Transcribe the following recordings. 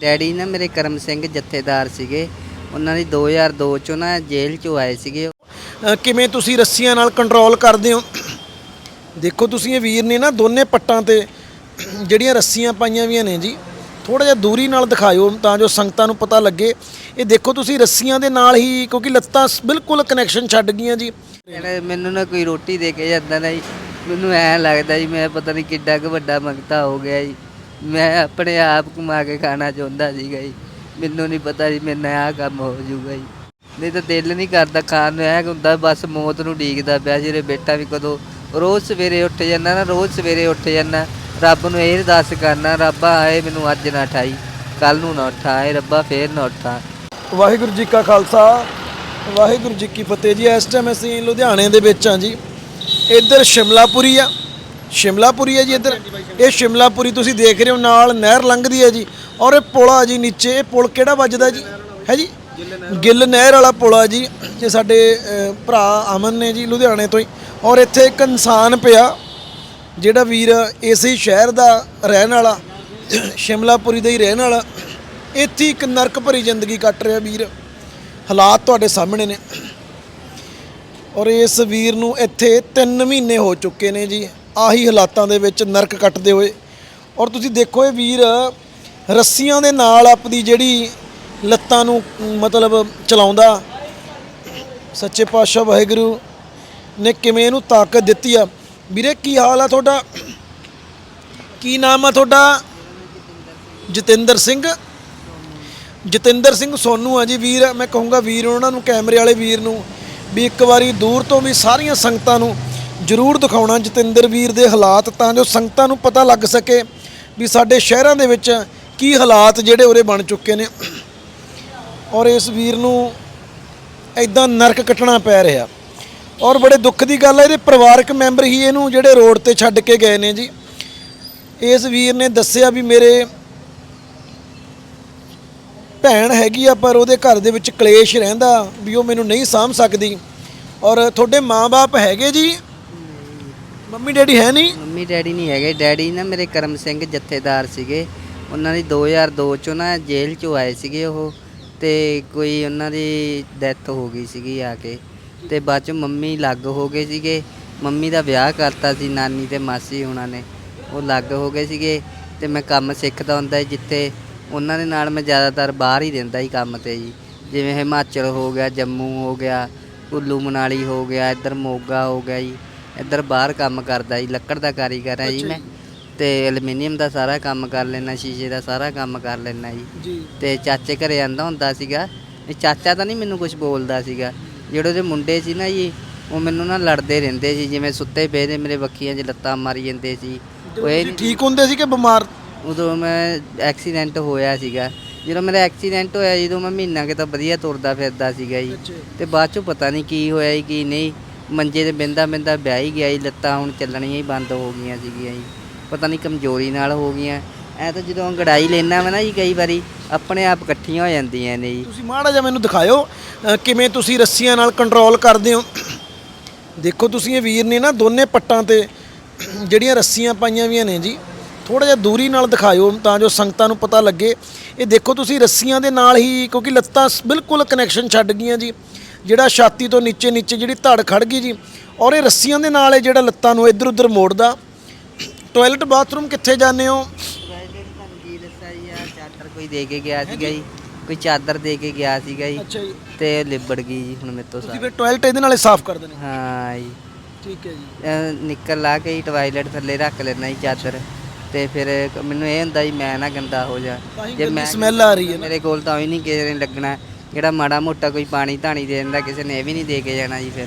Daddy ਨਾ ਮੇਰੇ ਕਰਮ ਸਿੰਘ ਜਥੇਦਾਰ ਸੀਗੇ। ਉਹਨਾਂ ਦੀ 2002 ਚੋਂ ਨਾ ਜੇਲ੍ਹ ਚੋਂ ਆਏ ਸੀਗੇ। ਕਿਵੇਂ ਤੁਸੀਂ ਰੱਸੀਆਂ ਨਾਲ ਕੰਟਰੋਲ ਕਰਦੇ ਹੋ? ਦੇਖੋ ਤੁਸੀਂ ਇਹ ਵੀਰ ਨੇ ਨਾ ਦੋਨੇ ਪੱਟਾਂ ਤੇ ਜਿਹੜੀਆਂ ਰੱਸੀਆਂ ਪਾਈਆਂ ਵੀਆਂ ਨੇ ਜੀ ਥੋੜਾ ਜਿਹਾ ਦੂਰੀ ਨਾਲ ਦਿਖਾਇਓ ਤਾਂ ਜੋ ਸੰਗਤਾਂ ਨੂੰ ਪਤਾ ਲੱਗੇ। ਇਹ ਦੇਖੋ ਤੁਸੀਂ ਰੱਸੀਆਂ ਦੇ ਨਾਲ ਹੀ ਕਿਉਂਕਿ ਲੱਤਾਂ ਸ- ਬਿਲਕੁਲ ਕਨੈਕਸ਼ਨ ਛੱਡ ਗਈਆਂ ਜੀ। ਕਹਿੰਦੇ ਮੈਨੂੰ ਨਾ ਕੋਈ ਰੋਟੀ ਦੇ ਕੇ ਜਾਂਦਾ ਨਾ ਜੀ ਮੈਨੂੰ ਐ ਲੱਗਦਾ ਜੀ ਮੈਂ ਪਤਾ ਨਹੀਂ ਕਿੱਡਾ ਕੁ ਵੱਡਾ ਮੰਗਤਾ ਹੋ ਗਿਆ ਜੀ। ਮੈਂ ਆਪਣੇ ਆਪ ਕਮਾ ਕੇ ਖਾਣਾ ਚਾਹੁੰਦਾ ਸੀਗਾ ਜੀ। ਮੈਨੂੰ ਨਹੀਂ ਪਤਾ ਜੀ, ਮੇਰੇ ਨਾਲ ਆਹ ਕੰਮ ਹੋ ਜਾਊਗਾ ਜੀ। ਨਹੀਂ ਤਾਂ ਦਿਲ ਨਹੀਂ ਕਰਦਾ ਖਾਣ ਨੂੰ, ਐ ਹੁੰਦਾ ਬਸ ਮੌਤ ਨੂੰ ਡੀਕਦਾ ਪਿਆ ਜਿਹੜੇ ਬੇਟਾ ਵੀ ਕਦੋਂ ਰੋਜ਼ ਸਵੇਰੇ ਉੱਠ ਜਾਂਦਾ ਨਾ, ਰੋਜ਼ ਸਵੇਰੇ ਉੱਠ ਜਾਂਦਾ। ਰੱਬ ਨੂੰ ਇਹ ਅਰਦਾਸ ਕਰਨਾ, ਰੱਬਾ ਆਏ ਮੈਨੂੰ ਅੱਜ ਨਾ ਠਾਈ ਕੱਲ ਨੂੰ ਨਾ ਉਠਾ, ਆਏ ਰੱਬਾ ਫੇਰ ਨਾ ਉਠਾ। ਵਾਹਿਗੁਰੂ ਜੀ ਕਾ ਖਾਲਸਾ, ਵਾਹਿਗੁਰੂ ਜੀ ਕੀ ਫਤਿਹ ਜੀ। ਇਸ ਟਾਈਮ ਅਸੀਂ ਲੁਧਿਆਣੇ ਦੇ ਵਿੱਚ ਹਾਂ ਜੀ। ਇੱਧਰ ਸ਼ਿਮਲਾਪੁਰੀ ਆ। ਸ਼ਿਮਲਾਪੁਰੀ ਹੈ ਜੀ ਇੱਧਰ। ਇਹ ਸ਼ਿਮਲਾਪੁਰੀ ਤੁਸੀਂ ਦੇਖ ਰਹੇ ਹੋ, ਨਾਲ ਨਹਿਰ ਲੰਘਦੀ ਹੈ ਜੀ। ਔਰ ਇਹ ਪੁਲ ਆ ਜੀ ਨੀਚੇ, ਇਹ ਪੁਲ ਕਿਹੜਾ ਵੱਜਦਾ ਜੀ? ਹੈ ਜੀ? ਗਿੱਲ ਨਹਿਰ ਵਾਲਾ ਪੁਲ ਆ ਜੀ, ਜੇ ਸਾਡੇ ਭਰਾ ਅਮਨ ਨੇ ਜੀ ਲੁਧਿਆਣੇ ਤੋਂ ਹੀ। ਔਰ ਇੱਥੇ ਇੱਕ ਇਨਸਾਨ ਪਿਆ, ਜਿਹੜਾ ਵੀਰ ਇਸੇ ਹੀ ਸ਼ਹਿਰ ਦਾ ਰਹਿਣ ਵਾਲਾ, ਸ਼ਿਮਲਾਪੁਰੀ ਦਾ ਹੀ ਰਹਿਣ ਵਾਲਾ। ਇੱਥੇ ਇੱਕ ਨਰਕ ਭਰੀ ਜ਼ਿੰਦਗੀ ਕੱਟ ਰਿਹਾ ਵੀਰ। ਹਾਲਾਤ ਤੁਹਾਡੇ ਸਾਹਮਣੇ ਨੇ। ਔਰ ਇਸ ਵੀਰ ਨੂੰ ਇੱਥੇ 3 ਮਹੀਨੇ ਹੋ ਚੁੱਕੇ ਨੇ ਜੀ। ਆਹੀ ਹਾਲਾਤਾਂ ਦੇ ਵਿੱਚ ਨਰਕ ਕੱਟਦੇ ਹੋਏ। ਔਰ ਤੁਸੀਂ ਦੇਖੋ ਇਹ ਵੀਰ ਰੱਸੀਆਂ ਦੇ ਨਾਲ ਆਪਣੀ ਜਿਹੜੀ ਲੱਤਾਂ ਨੂੰ, ਮਤਲਬ ਚਲਾਉਂਦਾ। ਸੱਚੇ ਪਾਤਸ਼ਾਹ ਵਾਹਿਗੁਰੂ ਨੇ ਕਿਵੇਂ ਇਹਨੂੰ ਤਾਕਤ ਦਿੱਤੀ ਆ। ਵੀਰੇ, ਕੀ ਹਾਲ ਆ ਤੁਹਾਡਾ? ਕੀ ਨਾਮ ਆ ਤੁਹਾਡਾ? ਜਤਿੰਦਰ ਸਿੰਘ। ਜਤਿੰਦਰ ਸਿੰਘ ਸੋਨੂ ਆ ਜੀ ਵੀਰ। ਮੈਂ ਕਹੂੰਗਾ ਵੀਰ ਉਹਨਾਂ ਨੂੰ, ਕੈਮਰੇ ਵਾਲੇ ਵੀਰ ਨੂੰ ਵੀ ਇੱਕ ਵਾਰੀ ਦੂਰ ਤੋਂ ਵੀ ਸਾਰੀਆਂ ਸੰਗਤਾਂ ਨੂੰ ਜ਼ਰੂਰ ਦਿਖਾਉਣਾ ਜਤਿੰਦਰ ਵੀਰ ਦੇ ਹਾਲਾਤ ਤਾਂ ਜੋ ਸੰਗਤਾਂ ਨੂੰ ਪਤਾ ਲੱਗ ਸਕੇ ਵੀ ਸਾਡੇ ਸ਼ਹਿਰਾਂ ਦੇ ਵਿੱਚ ਕੀ ਹਾਲਾਤ ਜਿਹੜੇ ਉਰੇ ਬਣ ਚੁੱਕੇ ਨੇ। ਔਰ ਇਸ ਵੀਰ ਨੂੰ ਐਦਾਂ ਨਰਕ ਕੱਟਣਾ ਪੈ ਰਿਹਾ। ਔਰ ਬੜੇ ਦੁੱਖ ਦੀ ਗੱਲ ਹੈ ਇਹਦੇ ਪਰਿਵਾਰਕ ਮੈਂਬਰ ਹੀ ਇਹਨੂੰ ਜਿਹੜੇ ਰੋਡ ਤੇ ਛੱਡ ਕੇ ਗਏ ਨੇ ਜੀ। ਇਸ ਵੀਰ ਨੇ ਦੱਸਿਆ ਵੀ ਮੇਰੇ ਭੈਣ ਹੈਗੀ ਆ, ਪਰ ਉਹਦੇ ਘਰ ਦੇ ਵਿੱਚ ਕਲੇਸ਼ ਰਹਿੰਦਾ ਵੀ ਉਹ ਮੈਨੂੰ ਨਹੀਂ ਸਾਂਭ ਸਕਦੀ। ਔਰ ਤੁਹਾਡੇ ਮਾਪੇ ਹੈਗੇ ਜੀ ਮੰਮੀ ਡੈਡੀ ਹੈ ਨਹੀਂ? ਮੰਮੀ ਡੈਡੀ ਨਹੀਂ ਹੈਗੇ। ਡੈਡੀ ਨਾ ਮੇਰੇ ਕਰਮ ਸਿੰਘ ਜਥੇਦਾਰ ਸੀਗੇ। ਉਹਨਾਂ ਦੀ 2002 ਚੋਂ ਨਾ ਜੇਲ੍ਹ ਚੋਂ ਆਏ ਸੀਗੇ ਉਹ ਤੇ ਕੋਈ ਉਹਨਾਂ ਦੀ ਡੈਥ ਹੋ ਗਈ ਸੀਗੀ ਆ ਕੇ। ਤੇ ਬਾਅਦ ਚ ਮੰਮੀ ਲੱਗ ਹੋ ਗਏ ਸੀਗੇ। ਮੰਮੀ ਦਾ ਵਿਆਹ ਕਰਤਾ ਸੀ ਨਾਨੀ ਤੇ ਮਾਸੀ ਉਹਨਾਂ ਨੇ। ਉਹ ਲੱਗ ਹੋ ਗਏ ਸੀਗੇ ਤੇ ਮੈਂ ਕੰਮ ਸਿੱਖਦਾ ਹੁੰਦਾ ਸੀ ਜਿੱਥੇ ਉਹਨਾਂ ਦੇ ਨਾਲ ਮੈਂ ਜ਼ਿਆਦਾਤਰ ਬਾਹਰ ਹੀ ਰਹਿੰਦਾ ਸੀ ਕੰਮ ਤੇ ਜੀ। ਜਿਵੇਂ ਹਿਮਾਚਲ ਹੋ ਗਿਆ, ਜੰਮੂ ਹੋ ਗਿਆ, ਕੁੱਲੂ ਮਨਾਲੀ ਹੋ ਗਿਆ, ਇੱਧਰ ਮੋਗਾ ਹੋ ਗਿਆ ਜੀ। ਇੱਧਰ ਬਾਹਰ ਕੰਮ ਕਰਦਾ ਜੀ ਲੱਕੜ ਦਾ ਕਾਰੀਗਰ ਹੈ ਜੀ ਮੈਂ। ਤੇ ਐਲੂਮੀਨੀਅਮ ਦਾ ਸਾਰਾ ਕੰਮ ਕਰ ਲੈਣਾ ਸ਼ੀਸ਼ੇ ਦਾ ਸਾਰਾ ਕੰਮ ਕਰ ਲੈਣਾ ਜੀ। ਜੀ। ਤੇ ਚਾਚੇ ਘਰੇ ਆਂਦਾ ਹੁੰਦਾ ਸੀਗਾ। ਇਹ ਚਾਚਾ ਤਾਂ ਨਹੀਂ ਮੈਨੂੰ ਕੁਝ ਬੋਲਦਾ ਸੀਗਾ। ਜਿਹੜੇ ਉਹਦੇ ਮੁੰਡੇ ਸੀ ਨਾ ਜੀ ਉਹ ਮੈਨੂੰ ਨਾ ਲੜਦੇ ਰਹਿੰਦੇ ਸੀ ਜਿਵੇਂ ਸੁੱਤੇ ਪਏ ਦੇ ਮੇਰੇ ਬੱਖੀਆਂ 'ਚ ਲੱਤਾਂ ਮਾਰੀ ਜਾਂਦੇ ਸੀ। ਉਹ ਇਹ ਤੁਸੀਂ ਠੀਕ ਹੁੰਦੇ ਸੀ ਕਿ ਬਿਮਾਰ? ਉਦੋਂ ਮੈਂ ਐਕਸੀਡੈਂਟ ਹੋਇਆ ਸੀਗਾ। ਜਦੋਂ ਮੇਰਾ ਐਕਸੀਡੈਂਟ ਹੋਇਆ ਜਦੋਂ ਮੈਂ ਮਹੀਨਾ ਕਿ ਤਾਂ ਵਧੀਆ ਤੁਰਦਾ ਫਿਰਦਾ ਸੀਗਾ ਜੀ। ਤੇ ਬਾਅਦ ਚੋਂ ਪਤਾ ਨਹੀਂ ਕੀ ਹੋਇਆ ਜੀ ਕੀ ਨਹੀਂ। ਮੰਜੇ ਤੇ ਬਿੰਦਾ ਬਿੰਦਾ ਵਿਆਹ ਹੀ ਗਿਆ ਜੀ ਲੱਤਾਂ ਹੁਣ ਚੱਲਣੀਆਂ ਹੀ ਬੰਦ ਹੋ ਗਈਆਂ ਸੀਗੀਆਂ ਜੀ। ਪਤਾ ਨਹੀਂ ਕਮਜ਼ੋਰੀ ਨਾਲ ਹੋ ਗਈਆਂ। ਐ ਤਾਂ ਜਦੋਂ ਅੰਗੜਾਈ ਲੈਣਾ ਵਾ ਨਾ ਜੀ ਕਈ ਵਾਰੀ ਆਪਣੇ ਆਪ ਇਕੱਠੀਆਂ ਹੋ ਜਾਂਦੀਆਂ ਨੇ ਜੀ। ਤੁਸੀਂ ਮਾੜਾ ਜਿਹਾ ਮੈਨੂੰ ਦਿਖਾਇਓ ਅ, ਕਿਵੇਂ ਤੁਸੀਂ ਰੱਸੀਆਂ ਨਾਲ ਕੰਟਰੋਲ ਕਰਦੇ ਹੋ? ਦੇਖੋ ਤੁਸੀਂ ਇਹ ਵੀਰ ਨੇ ਨਾ ਦੋਨੇ ਪੱਟਾਂ ਤੇ ਜਿਹੜੀਆਂ ਰੱਸੀਆਂ ਪਾਈਆਂ ਵੀਆਂ ਨੇ ਜੀ ਥੋੜਾ ਜਿਹਾ ਦੂਰੀ ਨਾਲ ਦਿਖਾਇਓ ਤਾਂ ਜੋ ਸੰਗਤਾਂ ਨੂੰ ਪਤਾ ਲੱਗੇ। ਇਹ ਦੇਖੋ ਤੁਸੀਂ ਰੱਸੀਆਂ ਦੇ ਨਾਲ ਹੀ ਕਿਉਂਕਿ ਲੱਤਾਂ ਸ- ਬਿਲਕੁਲ ਕਨੈਕਸ਼ਨ ਛੱਡ ਗਈਆਂ ਜੀ। ਜਿਹੜਾ ਛਾਤੀ ਤੋਂ ਨੀਚੇ ਨੀਚੇ ਜਿਹੜੀ ਧੜ ਖੜ ਗਈ ਜੀ ਔਰ ਇਹ ਰੱਸੀਆਂ ਦੇ ਨਾਲ ਇਹ ਜਿਹੜਾ ਲੱਤਾਂ ਨੂੰ ਇੱਧਰ ਉੱਧਰ ਮੋੜਦਾ। ਟਾਇਲਟ ਬਾਥਰੂਮ ਕਿੱਥੇ ਜਾਂਦੇ ਹੋ? ਕੀ ਦੱਸਿਆ ਜੀ ਆ ਚਾਦਰ ਕੋਈ ਦੇ ਕੇ ਗਿਆ ਸੀਗਾ ਜੀ ਕੋਈ ਚਾਦਰ ਦੇ ਕੇ ਗਿਆ ਸੀਗਾ ਜੀ। ਅੱਛਾ ਜੀ। ਤੇ ਲਿਬੜ ਗਈ ਜੀ ਹੁਣ ਮੇਰੇ ਤੋਂ ਤੁਸੀਂ ਸਾਰਾ ਫਿਰ ਟਾਇਲਟ ਇਹਦੇ ਨਾਲ ਸਾਫ਼ ਕਰ ਦਿੰਦੇ ਹਾਂ ਜੀ। ਠੀਕ ਹੈ ਜੀ। ਅਹ ਨਿੱਕਰ ਲਾ ਕੇ ਹੀ ਟਵਾਇਲਟ ਥੱਲੇ ਰੱਖ ਲੈਣਾ ਜੀ ਚਾਦਰ। ਤੇ ਫਿਰ ਮੈਨੂੰ ਇਹ ਹੁੰਦਾ ਜੀ ਮੈਂ ਨਾ ਗੰਦਾ ਹੋ ਜਾ। ਤਾਂ ਹੀ ਗੰਦੀ smell ਆ ਰਹੀ ਹੈ ਨਾ। ਮੇਰੇ ਕੋਲ ਤਾਂ ਹੀ ਨਹੀਂ ਕਿਸੇ ਨੇ ਲੱਗਣਾ। ਜਿਹੜਾ ਮਾੜਾ ਮੋਟਾ ਕੋਈ ਪਾਣੀ ਧਾਣੀ ਦੇ ਦਿੰਦਾ ਕਿਸੇ ਨੇ ਇਹ ਵੀ ਨਹੀਂ ਦੇ ਕੇ ਜਾਣਾ ਜੀ ਫਿਰ।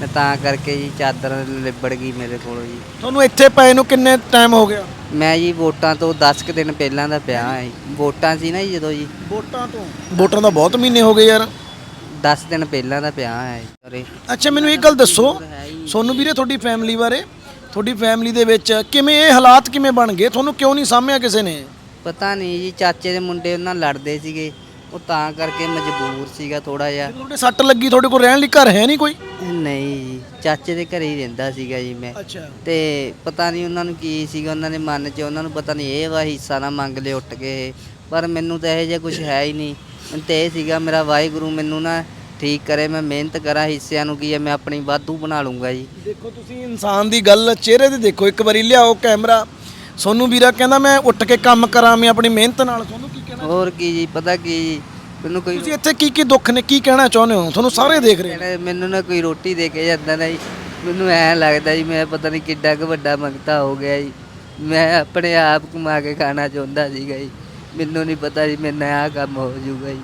ਮੈਂ ਤਾਂ ਕਰਕੇ ਜੀ ਚਾਦਰ ਲਿਬੜ ਗਈ ਮੇਰੇ ਕੋਲੋਂ ਜੀ। ਤੁਹਾਨੂੰ ਇੱਥੇ ਪਏ ਨੂੰ ਕਿੰਨੇ ਟਾਈਮ ਹੋ ਗਿਆ? ਮੈਂ ਜੀ ਵੋਟਾਂ ਤੋਂ 10 ਕੁ ਦਿਨ ਪਹਿਲਾਂ ਦਾ ਪਿਆ ਹਾਂ ਜੀ। ਵੋਟਾਂ ਸੀ ਨਾ ਜੀ ਜਦੋਂ ਜੀ। ਵੋਟਾਂ ਤੋਂ? ਵੋਟਾਂ ਦਾ ਬਹੁਤ ਮਹੀਨੇ ਹੋ ਗਏ ਯਾਰ। 10 ਦਿਨ ਪਹਿਲਾਂ ਦਾ ਪਿਆ ਹਾਂ ਅਰੇ ਅੱਛਾ ਮੈਨੂੰ ਇੱਕ ਗੱਲ ਦੱਸੋ। ਸੋਨੂੰ ਵੀਰੇ ਤੁਹਾਡੀ ਫੈਮਿਲੀ ਬਾਰੇ। ਤੁਹਾਡੀ ਫੈਮਿਲੀ ਦੇ ਵਿੱਚ ਕਿਵੇਂ ਇਹ ਹਾਲਾਤ ਕਿਵੇਂ ਬਣ ਗਏ? ਤੁਹਾਨੂੰ ਕਿਉਂ ਨਹੀਂ ਸਾਂਭਿਆ ਕਿਸੇ ਨੇ? ਪਤਾ ਨਹੀਂ ਜੀ ਚਾਚੇ ਦੇ ਮੁੰਡੇ ਉਹਨਾਂ ਲੜਦੇ ਸੀਗੇ। ਉਹ ਤਾਂ ਕਰਕੇ ਮਜਬੂਰ ਸੀਗਾ ਥੋੜਾ ਜਿਹਾ। ਤੁਹਾਡੇ ਸੱਟ ਲੱਗੀ ਤੁਹਾਡੇ ਕੋਲ ਰਹਿਣ ਲਈ ਘਰ ਹੈ ਨਹੀਂ ਕੋਈ? ਨਹੀਂ ਜੀ ਚਾਚੇ ਦੇ ਘਰੇ ਹੀ ਰਹਿੰਦਾ ਸੀਗਾ ਜੀ ਮੈਂ। ਅੱਛਾ। ਤੇ ਪਤਾ ਨਹੀਂ ਉਹਨਾਂ ਨੂੰ ਕੀ ਸੀਗਾ ਉਹਨਾਂ ਦੇ ਮਨ 'ਚ ਉਹਨਾਂ ਨੂੰ ਪਤਾ ਨਹੀਂ ਇਹ ਵਾ ਹਿੱਸਾ ਨਾ ਮੰਗ ਲਿਓ ਉੱਠ ਕੇ ਇਹ। ਪਰ ਮੈਨੂੰ ਤਾਂ ਇਹ ਜਿਹਾ ਕੁਝ ਹੈ ਹੀ ਨਹੀਂ। ਮੈਨੂੰ ਤਾਂ ਇਹ ਸੀਗਾ ਮੇਰਾ ਵਾਹਿਗੁਰੂ ਮੈਨੂੰ ਨਾ ਠੀਕ ਕਰੇ ਮੈਂ ਮਿਹਨਤ ਕਰਾਂ ਹਿੱਸਿਆਂ ਨੂੰ ਕੀ ਹੈ ਮੈਂ ਆਪਣੀ ਵਾਧੂ ਬਣਾ ਲੂੰਗਾ ਜੀ। ਦੇਖੋ ਤੁਸੀਂ ਇਨਸਾਨ ਦੀ ਗੱਲ ਚਿਹਰੇ ਤੇ ਦੇਖੋ। ਇੱਕ ਵਾਰੀ ਲਿਆਓ ਕੈਮਰਾ। ਸੋਨੂੰ ਵੀਰਾ ਕਹਿੰਦਾ ਮੈਂ ਉੱਠ ਕੇ ਕੰਮ ਕਰਾਂ ਮੈਂ ਆਪਣੀ ਮਿਹਨਤ ਨਾਲ। ਕਹਿਣਾ ਹੋਰ ਕੀ ਜੀ ਪਤਾ ਕੀ ਜੀ? ਮੈਨੂੰ ਕੋਈ ਤੁਸੀਂ ਇੱਥੇ ਕੀ ਕੀ ਦੁੱਖ ਨੇ ਕੀ ਕਹਿਣਾ ਚਾਹੁੰਦੇ ਹੋ? ਤੁਹਾਨੂੰ ਸਾਰੇ ਦੇਖ ਰਹੇ ਨੇ। ਕਹਿੰਦਾ ਮੈਨੂੰ ਨਾ ਕੋਈ ਰੋਟੀ ਦੇ ਕੇ ਜਾਂਦਾ ਨਾ ਜੀ ਮੈਨੂੰ ਐ ਲੱਗਦਾ ਜੀ ਮੈਂ ਪਤਾ ਨਹੀਂ ਕਿੱਡਾ ਕੁ ਵੱਡਾ ਮੰਗਤਾ ਹੋ ਗਿਆ ਜੀ। ਮੈਂ ਆਪਣੇ ਆਪ ਕਮਾ ਕੇ ਖਾਣਾ ਚਾਹੁੰਦਾ ਸੀਗਾ ਜੀ। ਮੈਨੂੰ ਨਹੀਂ ਪਤਾ ਜੀ ਨਾਲ ਆਹ ਕੰਮ ਹੋ ਜਾਊਗਾ ਜੀ।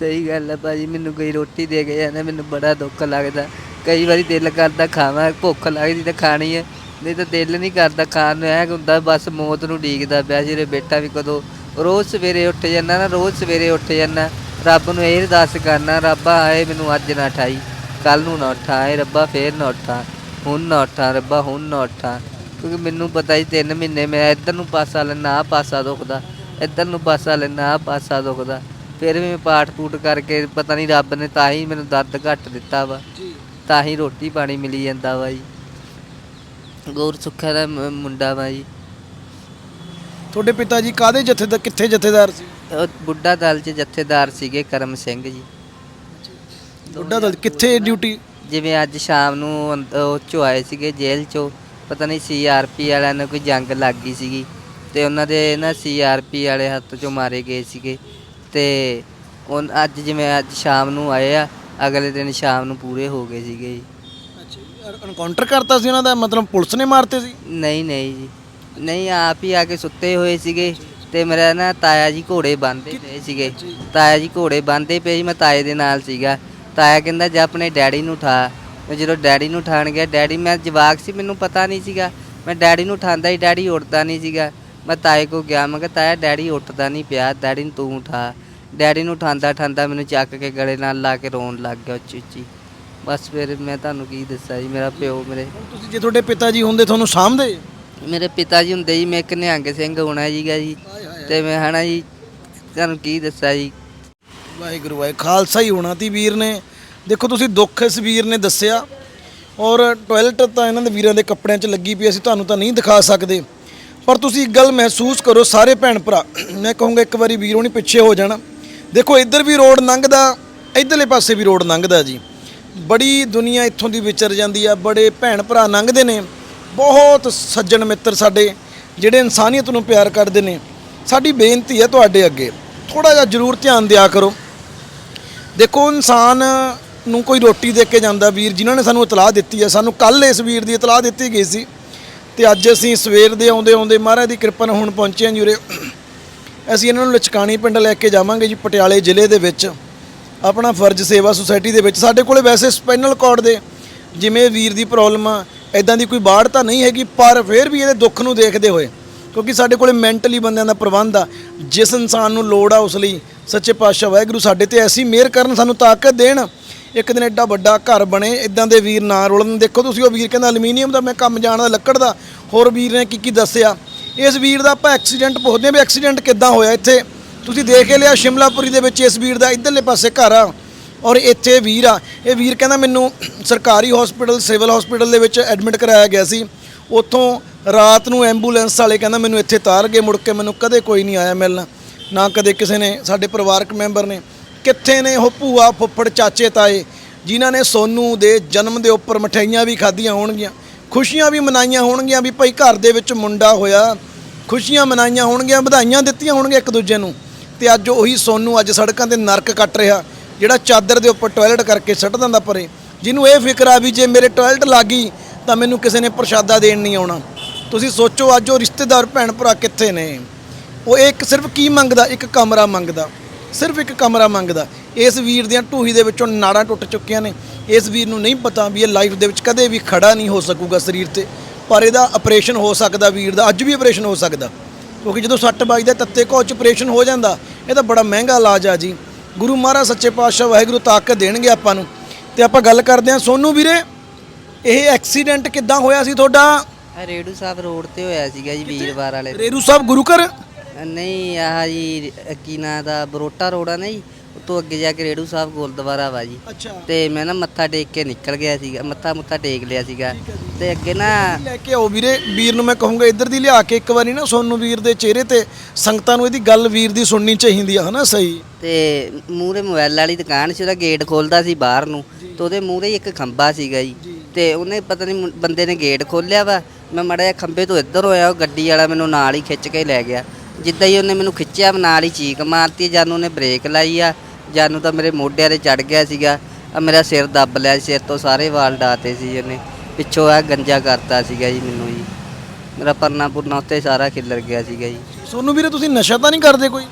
ਸਹੀ ਗੱਲ ਹੈ ਭਾਜੀ ਮੈਨੂੰ ਕੋਈ ਰੋਟੀ ਦੇ ਕੇ ਜਾਂਦਾ ਮੈਨੂੰ ਬੜਾ ਦੁੱਖ ਲੱਗਦਾ। ਕਈ ਵਾਰੀ ਦਿਲ ਕਰਦਾ ਖਾਵਾਂ ਭੁੱਖ ਲੱਗਦੀ ਤਾਂ ਖਾਣੀ ਹੈ ਨਹੀਂ ਤਾਂ ਦਿਲ ਨਹੀਂ ਕਰਦਾ ਖਾਣ ਨੂੰ ਐ ਹੁੰਦਾ ਬਸ ਮੌਤ ਨੂੰ ਡੀਕਦਾ ਪਿਆ ਜਿਹੜੇ ਬੇਟਾ ਵੀ ਕਦੋਂ ਰੋਜ਼ ਸਵੇਰੇ ਉੱਠ ਜਾਂਦਾ ਨਾ ਰੋਜ਼ ਸਵੇਰੇ ਉੱਠ ਜਾਂਦਾ ਰੱਬ ਨੂੰ ਇਹ ਅਰਦਾਸ ਕਰਨਾ ਰੱਬਾ ਆਏ ਮੈਨੂੰ ਅੱਜ ਨਾ ਠਾਈ। ਕੱਲ ਨੂੰ ਨਾ ਉਠਾ ਆਏ ਰੱਬਾ ਫੇਰ ਨਾ ਉਠਾ। ਹੁਣ ਨਾ ਉਠਾ ਰੱਬਾ ਹੁਣ ਨਾ ਉਠਾ। ਕਿਉਂਕਿ ਮੈਨੂੰ ਪਤਾ ਹੀ 3 ਮਹੀਨੇ ਮੈਂ ਇੱਧਰ ਨੂੰ ਪਾਸਾ ਲੈਣਾ ਆ ਪਾਸਾ ਦੁਖਦਾ। ਇੱਧਰ ਨੂੰ ਪਾਸਾ ਲੈਣਾ ਆ ਪਾਸਾ ਦੁਖਦਾ। ਫਿਰ ਵੀ ਮੈਂ ਪਾਠ ਪੂਟ ਕਰਕੇ ਪਤਾ ਨਹੀਂ ਰੱਬ ਨੇ ਤਾਂ ਹੀ ਮੈਨੂੰ ਦਰਦ ਘੱਟ ਦਿੱਤਾ ਵਾ। ਜੀ। ਤਾਂ ਹੀ ਰੋਟੀ ਪਾਣੀ ਮਿਲੀ ਜਾਂਦਾ ਵਾ ਜੀ। ਗੌਰ ਸੁੱਖਾ ਦਾ ਮੁੰਡਾ ਵਾ ਜੀ। ਤੁਹਾਡੇ ਪਿਤਾ ਜੀ ਕਾਦੇ ਜਥੇ ਦਾ ਕਿੱਥੇ ਜਥੇਦਾਰ ਸੀ? ਉਹ ਬੁੱਢਾ ਦਲ 'ਚ ਜਥੇਦਾਰ ਸੀਗੇ ਕਰਮ ਸਿੰਘ ਜੀ। ਬੁੱਢਾ ਦਲ ਕਿੱਥੇ ਡਿਊਟੀ ਜਿਵੇਂ ਅੱਜ ਸ਼ਾਮ ਨੂੰ ਅੰਦ- ਉਹ ਚੋਂ ਆਏ ਸੀਗੇ ਜੇਲ੍ਹ ਚੋਂ ਪਤਾ ਨਹੀਂ ਸੀਆਰਪੀ ਵਾਲਿਆਂ ਨੂੰ ਕੋਈ ਜੰਗ ਲੱਗ ਗਈ ਸੀਗੀ ਤੇ ਉਹਨਾਂ ਦੇ ਨਾ ਸੀਆਰਪੀ ਵਾਲੇ ਹੱਥ ਚੋਂ ਮਾਰੇ ਗਏ ਸੀਗੇ ਤੇ ਉਹ ਅੱਜ ਜਿਵੇਂ ਅੱਜ ਸ਼ਾਮ ਨੂੰ ਆਏ ਆ ਅਗਲੇ ਦਿਨ ਸ਼ਾਮ ਨੂੰ ਪੂਰੇ ਹੋ ਗਏ ਸੀਗੇ ਜੀ। ਅੱਛਾ ਐਨਕਾਊਂਟਰ ਕਰਤਾ ਸੀ ਉਹਨਾਂ ਦਾ ਮਤਲਬ ਪੁਲਿਸ ਨੇ ਮਾਰਤੇ ਸੀ? ਨਹੀਂ ਨਹੀਂ ਜੀ। ਨਹੀਂ ਆਪ ਹੀ ਆ ਕੇ ਸੁੱਤੇ ਹੋਏ ਸੀਗੇ ਤੇ ਮੇਰਾ ਨਾ ਤਾਇਆ ਜੀ ਘੋੜੇ ਬੰਨਦੇ ਪਏ ਸੀਗੇ। ਤਾਇਆ ਜੀ ਘੋੜੇ ਬੰਨਦੇ ਪਏ ਸੀ ਮੈਂ ਤਾਏ ਦੇ ਨਾਲ ਸੀਗਾ। ਤਾਇਆ ਕਹਿੰਦਾ ਜਾ ਆਪਣੇ ਡੈਡੀ ਨੂੰ ਉਠਾ। ਮੈਂ ਜਦੋਂ ਡੈਡੀ ਨੂੰ ਉਠਾਣ ਗਿਆ ਡੈਡੀ ਮੈਂ ਜਵਾਕ ਸੀ ਮੈਨੂੰ ਪਤਾ ਨਹੀਂ ਸੀਗਾ। ਮੈਂ ਡੈਡੀ ਨੂੰ ਉਠਾਉਂਦਾ ਹੀ ਡੈਡੀ ਉੱਠਦਾ ਨਹੀਂ ਸੀਗਾ। ਮੈਂ ਤਾਏ ਕੋ ਗਿਆ ਮੈਂ ਕਿਹਾ ਤਾਇਆ ਡੈਡੀ ਉੱਠਦਾ ਨਹੀਂ ਪਿਆ ਡੈਡੀ ਨੂੰ ਤੂੰ ਉਠਾ। ਡੈਡੀ ਨੂੰ ਉਠਾਉਂਦਾ ਠਾਂਦਾ ਮੈਨੂੰ ਚੱਕ ਕੇ ਗਲੇ ਨਾਲ ਲਾ ਕੇ ਰੋਣ ਲੱਗ ਗਿਆ ਉੱਚੀ ਉੱਚੀ। ਬਸ ਫਿਰ ਮੈਂ ਤੁਹਾਨੂੰ ਕੀ ਦੱਸਾਂ ਜੀ ਮੇਰਾ ਪਿਓ ਮੇਰੇ ਤੁਸੀਂ ਜੇ ਤੁਹਾਡੇ ਪਿਤਾ ਜੀ ਹੁੰਦੇ ਤੁਹਾਨੂੰ ਸਾਂਭਦੇ? ਮੇਰੇ ਪਿਤਾ ਜੀ ਹੁੰਦੇ ਜੀ ਮੈਂ ਇੱਕ ਨਿਹੰਗ ਸਿੰਘ ਹੋਣਾ ਜੀਗਾ ਜੀ। ਤੇ ਮੈਂ ਹਨਾ ਜੀ ਤੁਹਾਨੂੰ ਕੀ ਦੱਸਾਂ ਜੀ। ਵਾਹਿਗੁਰੂ ਵਾਹਿ ਖਾਲਸਾ ਹੀ ਹੋਣਾ ਤੀ ਵੀਰ ਨੇ। ਦੇਖੋ ਤੁਸੀਂ ਦੁੱਖ ਇਸ ਵੀਰ ਨੇ ਦੱਸਿਆ। ਔਰ ਟਾਇਲਟ ਤਾਂ ਇਹਨਾਂ ਦੇ ਵੀਰਾਂ ਦੇ ਕੱਪੜਿਆਂ 'ਚ ਲੱਗੀ ਪਈ ਅਸੀਂ ਤੁਹਾਨੂੰ ਤਾਂ ਨਹੀਂ ਦਿਖਾ ਸਕਦੇ। ਪਰ ਤੁਸੀਂ ਇੱਕ ਗੱਲ ਮਹਿਸੂਸ ਕਰੋ ਸਾਰੇ ਭੈਣ ਭਰਾ ਮੈਂ ਕਹੂੰਗਾ ਇੱਕ ਵਾਰੀ ਵੀਰ ਹੋਣੀ ਪਿੱਛੇ ਹੋ ਜਾਣਾ। ਦੇਖੋ ਇੱਧਰ ਵੀ ਰੋਡ ਲੰਘਦਾ ਇੱਧਰਲੇ ਪਾਸੇ ਵੀ ਰੋਡ ਲੰਘਦਾ ਜੀ। ਬੜੀ ਦੁਨੀਆ ਇੱਥੋਂ ਦੀ ਵਿਚਰ ਜਾਂਦੀ ਆ ਬੜੇ ਭੈਣ ਭਰਾ ਲੰਘਦੇ ਨੇ। ਬਹੁਤ ਸੱਜਣ ਮਿੱਤਰ ਸਾਡੇ, ਜਿਹੜੇ ਇਨਸਾਨੀਅਤ ਨੂੰ ਪਿਆਰ ਕਰਦੇ ਨੇ। ਸਾਡੀ ਬੇਨਤੀ ਹੈ ਤੁਹਾਡੇ ਅੱਗੇ ਥੋੜਾ ਜਿਹਾ ਜ਼ਰੂਰ ਧਿਆਨ ਦਿਆ ਕਰੋ। ਦੇਖੋ, ਇਨਸਾਨ ਨੂੰ ਕੋਈ ਰੋਟੀ ਦੇ ਕੇ ਜਾਂਦਾ ਵੀਰ, ਜਿਨ੍ਹਾਂ ਨੇ ਸਾਨੂੰ ਇਤਲਾਹ ਦਿੱਤੀ ਹੈ। ਸਾਨੂੰ ਕੱਲ ਇਸ ਵੀਰ ਦੀ ਇਤਲਾਹ ਦਿੱਤੀ ਗਈ ਸੀ ਤੇ ਅੱਜ ਅਸੀਂ ਸਵੇਰ ਦੇ ਆਉਂਦੇ ਆਉਂਦੇ ਮਹਾਰਾਜ ਦੀ ਕਿਰਪਾ ਨਾਲ ਹੁਣ ਪਹੁੰਚੇ ਹਾਂ ਜੀ ਅਸੀਂ ਇਹਨਾਂ ਨੂੰ ਲਚਕਾਣੀ ਪਿੰਡ ਲੈ ਕੇ ਜਾਵਾਂਗੇ ਜੀ, ਪਟਿਆਲੇ ਜ਼ਿਲ੍ਹੇ ਦੇ ਵਿੱਚ। ਆਪਣਾ ਫਰਜ਼ ਸੇਵਾ ਸੁਸਾਇਟੀ ਦੇ ਵਿੱਚ। ਸਾਡੇ ਕੋਲੇ ਵੈਸੇ ਸਪਾਈਨਲ ਕਾਰਡ ਦੇ, ਜਿਵੇਂ ਵੀਰ ਦੀ ਪ੍ਰੋਬਲਮ ਆ ਐਦਾਂ ਦੀ ਕੋਈ ਬਾੜ ਤਾਂ ਨਹੀਂ ਹੈਗੀ, ਪਰ ਫਿਰ ਵੀ ਇਹਦੇ ਦੁੱਖ ਨੂੰ ਦੇਖਦੇ ਹੋਏ, ਕਿਉਂਕਿ ਸਾਡੇ ਕੋਲੇ ਮੈਂਟਲੀ ਬੰਦਿਆਂ ਦਾ ਪ੍ਰਬੰਧ ਆ, ਜਿਸ ਇਨਸਾਨ ਨੂੰ ਲੋੜ ਆ ਉਸ ਲਈ ਸੱਚੇ ਪਾਤਸ਼ਾਹ ਵਾਹਿਗੁਰੂ ਸਾਡੇ ਤੇ ਐਸੀ ਮਿਹਰ ਕਰਨ, ਸਾਨੂੰ ਤਾਕਤ ਦੇਣ। ਇੱਕ ਦਿਨ ਐਡਾ ਵੱਡਾ ਘਰ ਬਣੇ ਇਦਾਂ ਦੇ ਵੀਰ ਨਾ ਰੁਲਣ। ਦੇਖੋ ਤੁਸੀਂ ਉਹ ਵੀਰ ਕਹਿੰਦਾ ਐਲੂਮੀਨੀਅਮ ਦਾ ਮੈਂ ਕੰਮ ਜਾਣਦਾ, ਲੱਕੜ ਦਾ। ਹੋਰ ਵੀਰ ਨੇ ਕੀ ਕੀ ਦੱਸਿਆ? ਇਸ ਵੀਰ ਦਾ ਆਪਾਂ ਐਕਸੀਡੈਂਟ ਪੁੱਛਦੇ ਹਾਂ ਵੀ ਐਕਸੀਡੈਂਟ ਕਿੱਦਾਂ ਹੋਇਆ ਇੱਥੇ? ਤੁਸੀਂ ਦੇਖ ਹੀ ਲਿਆ, ਸ਼ਿਮਲਾਪੁਰੀ ਦੇ ਵਿੱਚ ਇਸ ਵੀਰ ਦਾ ਇਧਰਲੇ ਪਾਸੇ ਘਰ ਆ। ਔਰ ਇੱਥੇ ਵੀਰ ਆ, ਇਹ ਵੀਰ ਕਹਿੰਦਾ ਮੈਨੂੰ ਸਰਕਾਰੀ ਹਸਪੀਟਲ ਸਿਵਲ ਹਸਪੀਟਲ ਦੇ ਵਿੱਚ ਐਡਮਿਟ ਕਰਾਇਆ ਗਿਆ ਸੀ। ਉੱਥੋਂ ਰਾਤ ਨੂੰ ਐਂਬੂਲੈਂਸ ਵਾਲੇ ਕਹਿੰਦਾ ਮੈਨੂੰ ਇੱਥੇ ਤਾਰ ਗਏ, ਮੁੜ ਕੇ ਮੈਨੂੰ ਕਦੇ ਕੋਈ ਨਹੀਂ ਆਇਆ ਮਿਲਣ, ਨਾ ਕਦੇ ਕਿਸੇ ਨੇ, ਸਾਡੇ ਪਰਿਵਾਰਕ ਮੈਂਬਰ ਨੇ। ਕਿੱਥੇ ਨੇ ਉਹ ਭੂਆ, ਫੁੱਫੜ, ਚਾਚੇ, ਤਾਏ, ਜਿਨ੍ਹਾਂ ਨੇ ਸੋਨੂ ਦੇ ਜਨਮ ਦੇ ਉੱਪਰ ਮਠਿਆਈਆਂ ਵੀ ਖਾਧੀਆਂ ਹੋਣਗੀਆਂ, ਖੁਸ਼ੀਆਂ ਵੀ ਮਨਾਈਆਂ ਹੋਣਗੀਆਂ ਵੀ ਭਾਈ ਘਰ ਦੇ ਵਿੱਚ ਮੁੰਡਾ ਹੋਇਆ। ਖੁਸ਼ੀਆਂ ਮਨਾਈਆਂ ਹੋਣਗੀਆਂ, ਵਧਾਈਆਂ ਦਿੱਤੀਆਂ ਹੋਣਗੀਆਂ ਇੱਕ ਦੂਜੇ ਨੂੰ। ਤੇ ਅੱਜ ਉਹੀ ਸੋਨੂ ਅੱਜ ਸੜਕਾਂ ਤੇ ਨਰਕ ਕੱਟ ਰਿਹਾ। ਜਿਹੜਾ ਚਾਦਰ ਦੇ ਉੱਪਰ ਟਾਇਲਟ ਕਰਕੇ ਸੱਟ ਦਿੰਦਾ ਪਰੇ, ਜਿਹਨੂੰ ਇਹ ਫਿਕਰ ਆ ਵੀ ਜੇ ਮੇਰੇ ਟਾਇਲਟ ਲੱਗੀ ਤਾਂ ਮੈਨੂੰ ਕਿਸੇ ਨੇ ਪ੍ਰਸ਼ਾਦਾ ਦੇਣ ਨਹੀਂ ਆਉਣਾ। ਤੁਸੀਂ ਸੋਚੋ ਅੱਜ ਉਹ ਰਿਸ਼ਤੇਦਾਰ ਭੈਣ ਭਰਾ ਕਿੱਥੇ ਨੇ? ਉਹ ਇੱਕ ਸਿਰਫ ਕੀ ਮੰਗਦਾ? ਇੱਕ ਕਮਰਾ ਮੰਗਦਾ। ਸਿਰਫ ਇੱਕ ਕਮਰਾ ਮੰਗਦਾ। ਇਸ ਵੀਰ ਦੀਆਂ ਢੂਹੀ ਦੇ ਵਿੱਚੋਂ ਨਾੜਾਂ ਟੁੱਟ ਚੁੱਕੀਆਂ ਨੇ। ਇਸ ਵੀਰ ਨੂੰ ਨਹੀਂ ਪਤਾ ਵੀ ਇਹ ਲਾਈਫ ਦੇ ਵਿੱਚ ਕਦੇ ਵੀ ਖੜਾ ਨਹੀਂ ਹੋ ਸਕੂਗਾ ਸਰੀਰ ਤੇ। ਪਰ ਇਹਦਾ ਆਪਰੇਸ਼ਨ ਹੋ ਸਕਦਾ ਵੀਰ ਦਾ। ਅੱਜ ਵੀ ਆਪਰੇਸ਼ਨ ਹੋ ਸਕਦਾ। ਕਿਉਂਕਿ ਜਦੋਂ ਸੱਟ ਵੱਜਦਾ, ਤੱਤੇ ਕੋਚ ਚ ਆਪਰੇਸ਼ਨ ਹੋ ਜਾਂਦਾ, ਇਹ ਤਾਂ ਬੜਾ ਮਹਿੰਗਾ ਇਲਾਜ ਆ ਜੀ। ਗੁਰੂ ਮਹਾਰਾਜ ਸੱਚੇ ਪਾਤਸ਼ਾਹ ਵਾਹਿਗੁਰੂ ਤਾਕਤ ਦੇਣਗੇ ਆਪਾਂ ਨੂੰ। ਤੇ ਆਪਾਂ ਗੱਲ ਕਰਦੇ ਹਾਂ ਸੋਨੂ ਵੀਰੇ ਇਹ ਐਕਸੀਡੈਂਟ ਕਿੱਦਾਂ ਹੋਇਆ ਸੀ ਤੁਹਾਡਾ? ਰੇੜੂ ਸਾਹਿਬ ਰੋਡ ਤੇ ਹੋਇਆ ਸੀਗਾ ਜੀ ਵੀਰਵਾਰ ਵਾਲੇ। ਰੇਰੂ ਸਾਹਿਬ ਗੁਰੂ ਘਰ? ਨਹੀਂ ਆਹ ਜੀ ਕੀ ਨਾਂ ਦਾ ਬਰੋਟਾ ਰੋਡ ਆ ਨਾ ਜੀ। ਉਤੋਂ ਅੱਗੇ ਜਾ ਕੇ ਰੇੜੂ ਸਾਹਿਬ ਗੁਰਦੁਆਰਾ ਵਾ ਜੀ। ਅੱਛਾ। ਤੇ ਮੈਂ ਨਾ ਮੱਥਾ ਟੇਕ ਕੇ ਨਿਕਲ ਗਿਆ ਸੀਗਾ ਮੱਥਾ ਮੁੱਥਾ ਟੇਕ ਲਿਆ ਸੀਗਾ। ਤੇ ਅੱਗੇ ਨਾ ਲੈ ਕੇ ਆਓ ਵੀਰੇ ਵੀਰ ਨੂੰ ਮੈਂ ਕਹੂੰਗਾ ਇੱਧਰ ਦੀ ਲਿਆ ਕੇ ਇੱਕ ਵਾਰੀ ਨਾ ਸੋਨੂੰ ਵੀਰ ਦੇ ਚਿਹਰੇ ਤੇ ਸੰਗਤਾਂ ਨੂੰ ਇਹਦੀ ਗੱਲ ਵੀਰ ਦੀ ਸੁਣਨੀ ਚਾਹੀਦੀ ਆ ਹਨਾ ਸਹੀ? ਤੇ ਮੂਹਰੇ ਮੋਬਾਈਲ ਵਾਲੀ ਦੁਕਾਨ ਸੀ ਉਹਦਾ ਗੇਟ ਖੋਲਦਾ ਸੀ ਬਾਹਰ ਨੂੰ। ਤੇ ਉਹਦੇ ਮੂਹਰੇ ਇੱਕ ਖੰਭਾ ਸੀਗਾ ਜੀ। ਤੇ ਉਹਨੇ ਪਤਾ ਨਹੀਂ ਮੁੰ- ਬੰਦੇ ਨੇ ਗੇਟ ਖੋਲਿਆ ਵਾ। ਮੈਂ ਮੜਾ ਜਿਹਾ ਖੰਭੇ ਤੋਂ ਇੱਧਰ ਹੋਇਆ ਉਹ ਗੱਡੀ ਵਾਲਾ ਮੈਨੂੰ ਨਾਲ ਹੀ ਖਿੱਚ ਕੇ ਲੈ ਗਿਆ। ਜਿੱਦਾਂ ਹੀ ਉਹਨੇ ਮੈਨੂੰ ਖਿੱਚਿਆ ਨਾਲ ਹੀ ਚੀਕ ਮਾਰਤੀ ਜਾਨੂੰ ਨੇ ਬ੍ਰੇਕ ਲਾਈ ਆ। ਜਾਨੂੰ ਤਾਂ ਮੇਰੇ ਮੋਢਿਆਂ ਤੇ ਚੜ ਗਿਆ ਸੀਗਾ। ਆ ਮੇਰਾ ਸਿਰ ਦੱਬ ਲਿਆ ਸੀ, ਸਿਰ ਤੋਂ ਸਾਰੇ ਵਾਲ ਡਾਤੇ ਸੀ ਉਹਨੇ। ਪਿੱਛੋਂ ਆ ਗੰਜਾ ਕਰਤਾ ਸੀਗਾ ਜੀ ਮੈਨੂੰ ਜੀ। ਮੇਰਾ ਪਰਨਾ ਪੁਰਨਾ ਉੱਤੇ ਸਾਰਾ ਖਿੱਲਰ ਗਿਆ ਸੀਗਾ ਜੀ। ਸੋਨੂੰ ਵੀਰੇ ਤੁਸੀਂ ਨਸ਼ਾ ਤਾਂ ਨਹੀਂ ਕਰਦੇ ਕੋਈ?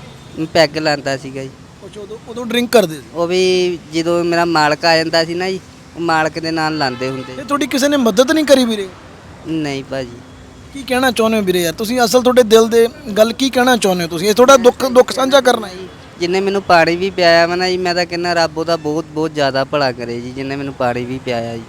ਪੈਗ ਲਾਂਦਾ ਸੀਗਾ ਜੀ। ਅੱਛਾ ਉਦੋਂ ਉਦੋਂ ਡਰਿੰਕ ਕਰਦੇ ਸੀ? ਉਹ ਵੀ ਜਦੋਂ ਮੇਰਾ ਮਾਲਕ ਆ ਜਾਂਦਾ ਸੀ ਨਾ ਜੀ ਉਹ ਮਾਲਕ ਦੇ ਨਾਲ ਲਾਂਦੇ ਹੁੰਦੇ ਤੇ ਤੁਹਾਡੀ ਕਿਸੇ ਨੇ ਮਦਦ ਨਹੀਂ ਕਰੀ ਵੀਰੇ? ਨਹੀਂ ਭਾਜੀ। ਕੀ ਕਹਿਣਾ ਚਾਹੁੰਦੇ ਹੋ ਵੀਰੇ ਯਾਰ? ਤੁਸੀਂ ਅਸਲ ਤੁਹਾਡੇ ਦਿਲ ਦੇ ਗੱਲ ਕੀ ਕਹਿਣਾ ਚਾਹੁੰਦੇ ਹੋ ਤੁਸੀਂ? ਇਹ ਤੁਹਾਡਾ ਦੁੱਖ ਦੁੱਖ ਸਾਂਝਾ ਕਰਨਾ ਹੈ ਜਿੰਨੇ ਮੈਨੂੰ ਪਾਣੀ ਵੀ ਪਿਆਇਆ ਵਾ ਨਾ ਜੀ, ਮੈਂ ਤਾਂ ਕਹਿੰਦਾ ਰੱਬ ਉਹਦਾ ਬਹੁਤ ਬਹੁਤ ਜ਼ਿਆਦਾ ਭਲਾ ਕਰੇ ਜੀ, ਜਿੰਨੇ ਮੈਨੂੰ ਪਾਣੀ ਵੀ ਪਿਆਇਆ ਜੀ।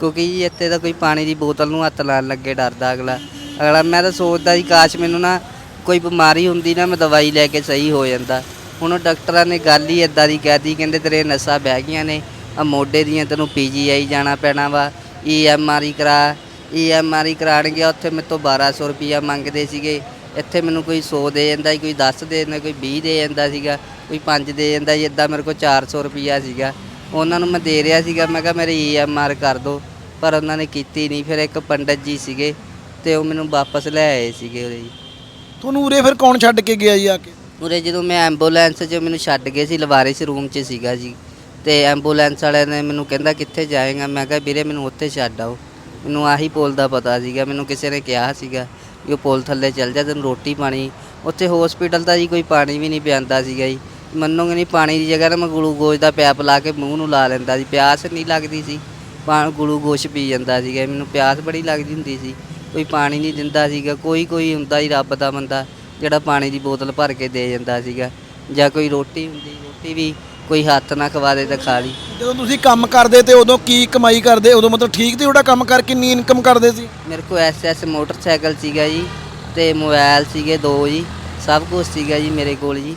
ਕਿਉਂਕਿ ਜੀ ਇੱਥੇ ਤਾਂ ਕੋਈ ਪਾਣੀ ਦੀ ਬੋਤਲ ਨੂੰ ਹੱਥ ਲਾਉਣ ਲੱਗੇ ਡਰਦਾ ਅਗਲਾ। ਅਗਲਾ ਮੈਂ ਤਾਂ ਸੋਚਦਾ ਜੀ, ਕਾਸ਼ ਮੈਨੂੰ ਨਾ ਕੋਈ ਬਿਮਾਰੀ ਹੁੰਦੀ ਨਾ, ਮੈਂ ਦਵਾਈ ਲੈ ਕੇ ਸਹੀ ਹੋ ਜਾਂਦਾ। ਹੁਣ ਉਹ ਡਾਕਟਰਾਂ ਨੇ ਗੱਲ ਹੀ ਇਦਾਂ ਦੀ ਕਹਿਤੀ ਕਹਿੰਦੇ ਤੇਰੇ ਨਸਾਂ ਬਹਿ ਗਈਆਂ ਨੇ ਆ ਮੋਢੇ ਦੀਆਂ ਤੈਨੂੰ ਪੀਜੀਆਈ ਜਾਣਾ ਪੈਣਾ ਵਾ ਈਐਮਆਰਆਈ ਕਰਾ ਈਐਮਆਰਆਈ ਕਰਾਣ ਗਿਆ ਉੱਥੇ ਮੇਰੇ ਤੋਂ 1200 ਰੁਪਈਆ ਮੰਗਦੇ ਸੀਗੇ। ਇੱਥੇ ਮੈਨੂੰ ਕੋਈ 100 ਦੇ ਜਾਂਦਾ ਸੀ, ਕੋਈ 10 ਦੇ ਜਾਂਦਾ ਕੋਈ 20 ਦੇ ਜਾਂਦਾ ਸੀਗਾ ਕੋਈ 5 ਦੇ ਜਾਂਦਾ ਸੀ ਇਦਾਂ ਮੇਰੇ ਕੋਲ 400 ਰੁਪਈਆ ਸੀਗਾ। ਉਹਨਾਂ ਨੂੰ ਮੈਂ ਦੇ ਰਿਹਾ ਸੀਗਾ ਮੈਂ ਕਿਹਾ ਮੇਰੇ ਈਐਮਆਰ ਕਰ ਦਿਓ ਪਰ ਉਹਨਾਂ ਨੇ ਕੀਤੀ ਨਹੀਂ। ਫਿਰ ਇੱਕ ਪੰਡਤ ਜੀ ਸੀਗੇ ਤੇ ਉਹ ਮੈਨੂੰ ਵਾਪਸ ਲੈ ਆਏ ਸੀਗੇ ਉਰੇ ਜੀ। ਤੁਹਾਨੂੰ ਉਰੇ ਫਿਰ ਕੌਣ ਛੱਡ ਕੇ ਗਿਆ ਜੀ ਆ ਕੇ? ਉਰੇ ਜਦੋਂ ਮੈਂ ਐਂਬੂਲੈਂਸ 'ਚ ਮੈਨੂੰ ਛੱਡ ਗਏ ਸੀ ਲਵਾਰਿਸ ਰੂਮ 'ਚ ਸੀਗਾ ਜੀ। ਤੇ ਐਂਬੂਲੈਂਸ ਵਾਲਿਆਂ ਨੇ ਮੈਨੂੰ ਕਹਿੰਦਾ ਕਿੱਥੇ ਜਾਏਗਾ? ਮੈਂ ਕਿਹਾ ਵੀਰੇ ਮੈਨੂੰ ਉੱਥੇ ਛੱਡ ਆਓ। ਮੈਨੂੰ ਆਹੀ ਪੁਲ ਦਾ ਪਤਾ ਸੀਗਾ, ਮੈਨੂੰ ਕਿਸੇ ਨੇ ਕਿਹਾ ਸੀਗਾ ਵੀ ਉਹ ਪੁਲ ਥੱਲੇ ਚੱਲ ਜਾ, ਤੈਨੂੰ ਰੋਟੀ ਪਾਣੀ, ਉੱਥੇ ਹਸਪੀਟਲ ਤਾਂ ਜੀ ਕੋਈ ਪਾਣੀ ਵੀ ਨਹੀਂ ਪਿਆਂਦਾ ਸੀਗਾ ਜੀ। ਮੰਨੋਗੇ ਨਹੀਂ, ਪਾਣੀ ਦੀ ਜਗ੍ਹਾ ਨਾ ਮੈਂ ਗਲੂਕੋਜ਼ ਦਾ ਪੈਪ ਲਾ ਕੇ ਮੂੰਹ ਨੂੰ ਲਾ ਲੈਂਦਾ ਸੀ, ਪਿਆਸ ਨਹੀਂ ਲੱਗਦੀ ਸੀ। ਪਾ ਗਲੂਕੋਸ਼ ਪੀ ਜਾਂਦਾ ਸੀਗਾ, ਮੈਨੂੰ ਪਿਆਸ ਬੜੀ ਲੱਗਦੀ ਹੁੰਦੀ ਸੀ। ਕੋਈ ਪਾਣੀ ਨਹੀਂ ਦਿੰਦਾ ਸੀਗਾ, ਕੋਈ ਕੋਈ ਹੁੰਦਾ ਹੀ ਰੱਬ ਦਾ ਬੰਦਾ ਜਿਹੜਾ ਪਾਣੀ ਦੀ ਬੋਤਲ ਭਰ ਕੇ ਦੇ ਜਾਂਦਾ ਸੀਗਾ। ਜਾਂ ਕੋਈ ਰੋਟੀ ਹੁੰਦੀ, ਰੋਟੀ ਵੀ ਕੋਈ ਹੱਥ ਨਾ ਖਵਾ ਦੇ ਤਾਂ ਖਾ ਲਈ। ਜਦੋਂ ਤੁਸੀਂ ਕੰਮ ਕਰਦੇ ਤੇ ਉਦੋਂ ਕੀ ਕਮਾਈ ਕਰਦੇ? ਉਦੋਂ ਮਤਲਬ ਠੀਕ ਤੇ ਤੁਹਾਡਾ ਕੰਮ ਕਰ ਕਿੰਨੀ ਇਨਕਮ ਕਰਦੇ ਸੀ? ਮੇਰੇ ਕੋਲ ਐਸਐਸ ਮੋਟਰਸਾਈਕਲ ਸੀਗਾ ਜੀ ਤੇ ਮੋਬਾਈਲ ਸੀਗੇ ਦੋ ਜੀ ਸਭ ਕੁਝ ਸੀਗਾ ਜੀ ਮੇਰੇ ਕੋਲ ਜੀ।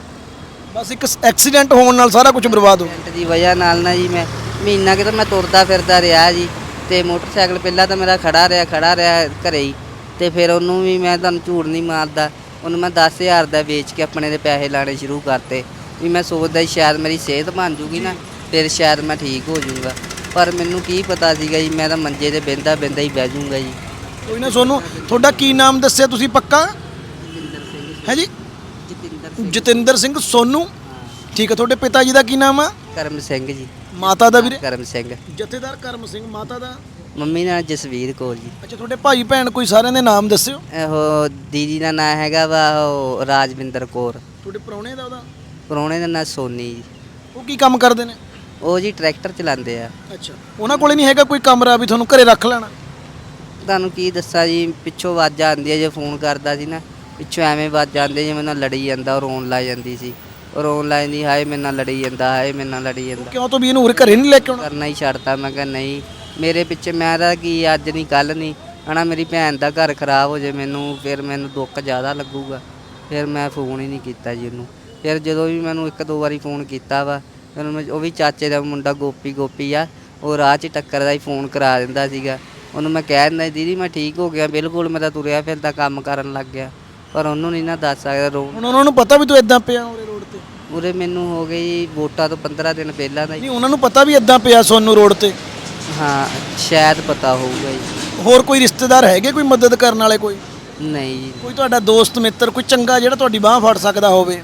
ਬਸ ਇੱਕ ਐਕਸੀਡੈਂਟ ਹੋਣ ਨਾਲ ਸਾਰਾ ਕੁਝ ਬਰਬਾਦ ਹੋ ਐਕਸੀਡੈਂਟ ਦੀ ਵਜ੍ਹਾ ਨਾਲ ਨਾ ਜੀ ਮੈਂ ਮਹੀਨਾ ਕਿ ਤਾਂ ਮੈਂ ਤੁਰਦਾ ਫਿਰਦਾ ਰਿਹਾ ਜੀ ਤੇ ਮੋਟਰਸਾਈਕਲ ਪਹਿਲਾਂ ਤਾਂ ਮੇਰਾ ਖੜਾ ਰਿਹਾ ਖੜਾ ਰਿਹਾ ਘਰੇ ਹੀ ਤੇ ਫਿਰ ਉਹਨੂੰ ਵੀ ਮੈਂ ਤੁਹਾਨੂੰ ਝੂਠ ਨਹੀਂ ਮਾਰਦਾ। ਉਹਨੂੰ ਮੈਂ 10000 ਦਾ ਵੇਚ ਕੇ ਆਪਣੇ ਦੇ ਪੈਸੇ ਲਾਣੇ ਸ਼ੁਰੂ ਕਰਤੇ। ਵੀ ਮੈਂ ਸੋਚਦਾ ਸੀ ਸ਼ਾਇਦ ਮੇਰੀ ਸਿਹਤ ਬਣ ਜੂਗੀ ਨਾ ਫਿਰ ਸ਼ਾਇਦ ਮੈਂ ਠੀਕ ਹੋ ਜਾਊਗਾ। ਪਰ ਮੈਨੂੰ ਕੀ ਪਤਾ ਸੀਗਾ ਜੀ ਮੈਂ ਤਾਂ ਮੰਜੇ ਤੇ ਬਹਿੰਦਾ ਬਹਿੰਦਾ ਹੀ ਬਹਿ ਜਾਊਂਗਾ ਜੀ। ਕੋਈ ਨਾ ਸੋਨੂੰ ਤੁਹਾਡਾ ਕੀ ਨਾਮ ਦੱਸਿਆ ਤੁਸੀਂ ਪੱਕਾ? ਹੈ ਜੀ? ਜਤਿੰਦਰ ਜਤਿੰਦਰ ਸਿੰਘ ਸੋਨੂੰ। ਠੀਕ ਹੈ ਤੁਹਾਡੇ ਪਿਤਾ ਜੀ ਦਾ ਕੀ ਨਾਮ ਆ? ਕਰਮ ਸਿੰਘ ਜੀ। ਮਾਤਾ ਦਾ ਵੀਰੇ? ਕਰਮ ਸਿੰਘ। ਜਥੇਦਾਰ ਕਰਮ ਸਿੰਘ ਮਾਤਾ ਦਾ? ਮੰਮੀ ਨਾਲ ਜਸਵੀਰ ਕੌਰ ਜੀ। ਅੱਛਾ ਤੁਹਾਡੇ ਭਾਈ ਭੈਣ ਕੋਈ ਸਾਰਿਆਂ ਦੇ ਨਾਮ ਦੱਸਿਓ। ਉਹ ਦੀਦੀ ਦਾ ਨਾਂ ਹੈਗਾ ਵਾ ਉਹ ਰਾਜਵਿੰਦਰ ਕੌਰ। ਤੁਹਾਡੇ ਪ੍ਰਾਹੁਣੇ ਦਾ ਉਹਦਾ? ਪ੍ਰਾਹੁਣੇ ਦਾ ਨਾਂ ਸੋਨੀ ਜੀ। ਉਹ ਕੀ ਕੰਮ ਕਰਦੇ ਨੇ? ਉਹ ਜੀ ਟਰੈਕਟਰ ਚਲਾਉਂਦੇ ਆ। ਅੱਛਾ। ਉਹਨਾਂ ਕੋਲੇ ਨਹੀਂ ਹੈਗਾ ਕੋਈ ਕਮਰਾ ਵੀ ਤੁਹਾਨੂੰ ਘਰੇ ਰੱਖ ਲੈਣਾ? ਤੁਹਾਨੂੰ ਕੀ ਦੱਸਾਂ ਜੀ ਪਿੱਛੋਂ ਆਵਾਜ਼ ਆਉਂਦੀ ਹੈ ਜੇ ਫੋਨ ਕਰਦਾ ਸੀ ਨਾ ਪਿੱਛੋਂ ਐਵੇਂ ਆਵਾਜ਼ ਆਉਂਦੀ ਜਿਵੇਂ ਨਾਲ ਲੜੀ ਜਾਂਦਾ ਉਹ ਰੋਣ ਲੱਗ ਜਾਂਦੀ ਸੀ। ਉਹ ਰੋਣ ਲੱਗ ਜਾਂਦੀ ਹਾਏ ਮੇਰੇ ਨਾਲ ਲੜੀ ਜਾਂਦਾ ਹਾਏ ਮੇਰੇ ਨਾਲ ਲੜੀ ਜਾਂਦਾ। ਕਿਉਂ ਤੋਂ ਵੀ ਇਹਨੂੰ ਉਰੇ ਘਰੇ ਨਹੀਂ ਲੈ ਕੇ ਆਉਣਾ? ਕਰਨਾ ਹੀ ਛੱਡਤਾ ਮੈਂ ਕਿਹਾ ਨਹੀਂ। ਮੇਰੇ ਪਿੱਛੇ ਮੈਂ ਤਾਂ ਕੀ ਅੱਜ ਨਹੀਂ ਕੱਲ ਨਹੀਂ ਹਨਾ ਮੇਰੀ ਭੈਣ ਦਾ ਘਰ ਖਰਾਬ ਹੋ ਜੇ ਮੈਨੂੰ ਫਿਰ ਮੈਨੂੰ ਦੁੱਖ ਜ਼ਿਆਦਾ ਲੱਗੂਗਾ। ਫਿਰ ਮੈਂ ਫੋਨ ਹੀ ਨਹੀਂ ਕੀਤਾ ਜੀ ਉਹਨੂੰ। ਫਿਰ ਜਦੋਂ ਵੀ ਮੈਨੂੰ ਇੱਕ ਦੋ ਵਾਰੀ ਫੋਨ ਕੀਤਾ ਵਾ ਫਿਰ ਮੈਂ ਉਹ ਵੀ ਚਾਚੇ ਦਾ ਮੁੰਡਾ ਗੋਪੀ ਗੋਪੀ ਆ ਉਹ ਰਾਹ 'ਚ ਟੱਕਰਦਾ ਹੀ ਫੋਨ ਕਰਾ ਦਿੰਦਾ ਸੀਗਾ। ਉਹਨੂੰ ਮੈਂ ਕਹਿ ਦਿੰਦਾ ਦੀਦੀ ਮੈਂ ਠੀਕ ਹੋ ਗਿਆ ਬਿਲਕੁਲ ਮੈਂ ਤਾਂ ਤੁਰਿਆ ਫਿਰਦਾ ਕੰਮ ਕਰਨ ਲੱਗ ਗਿਆ। ਪਰ ਉਹਨੂੰ ਨਹੀਂ ਨਾ ਦੱਸ ਸਕਦਾ ਰੋ ਹੁਣ ਉਹਨਾਂ ਨੂੰ ਪਤਾ ਵੀ ਤੂੰ ਇਦਾਂ ਪਿਆ ਉਰੇ ਰੋਡ ਤੇ? ਉਰੇ ਮੈਨੂੰ ਹੋ ਗਈ ਵੋਟਾਂ ਤੋਂ 15 ਦਿਨ ਪਹਿਲਾਂ ਦਾ ਹੀ। ਨਹੀਂ ਉਹਨਾਂ ਨੂੰ ਪਤਾ ਵੀ ਇਦਾਂ ਪਿਆ ਸੋਨੂੰ ਰੋਡ ਤੇ? ਹਾਂ ਸ਼ਾਇਦ ਪਤਾ ਹੋਊਗਾ ਜੀ। ਹੋਰ ਕੋਈ ਰਿਸ਼ਤੇਦਾਰ ਹੈਗੇ ਕੋਈ ਮਦਦ ਕਰਨ ਵਾਲੇ ਕੋਈ? ਨਹੀਂ। ਜੀ ਕੋਈ ਤੁਹਾਡਾ ਦੋਸਤ ਮਿੱਤਰ ਕੋਈ ਚੰਗਾ ਜਿਹੜਾ ਤੁਹਾਡੀ ਬਾਹ ਫੜ ਸਕਦਾ ਹੋਵੇ?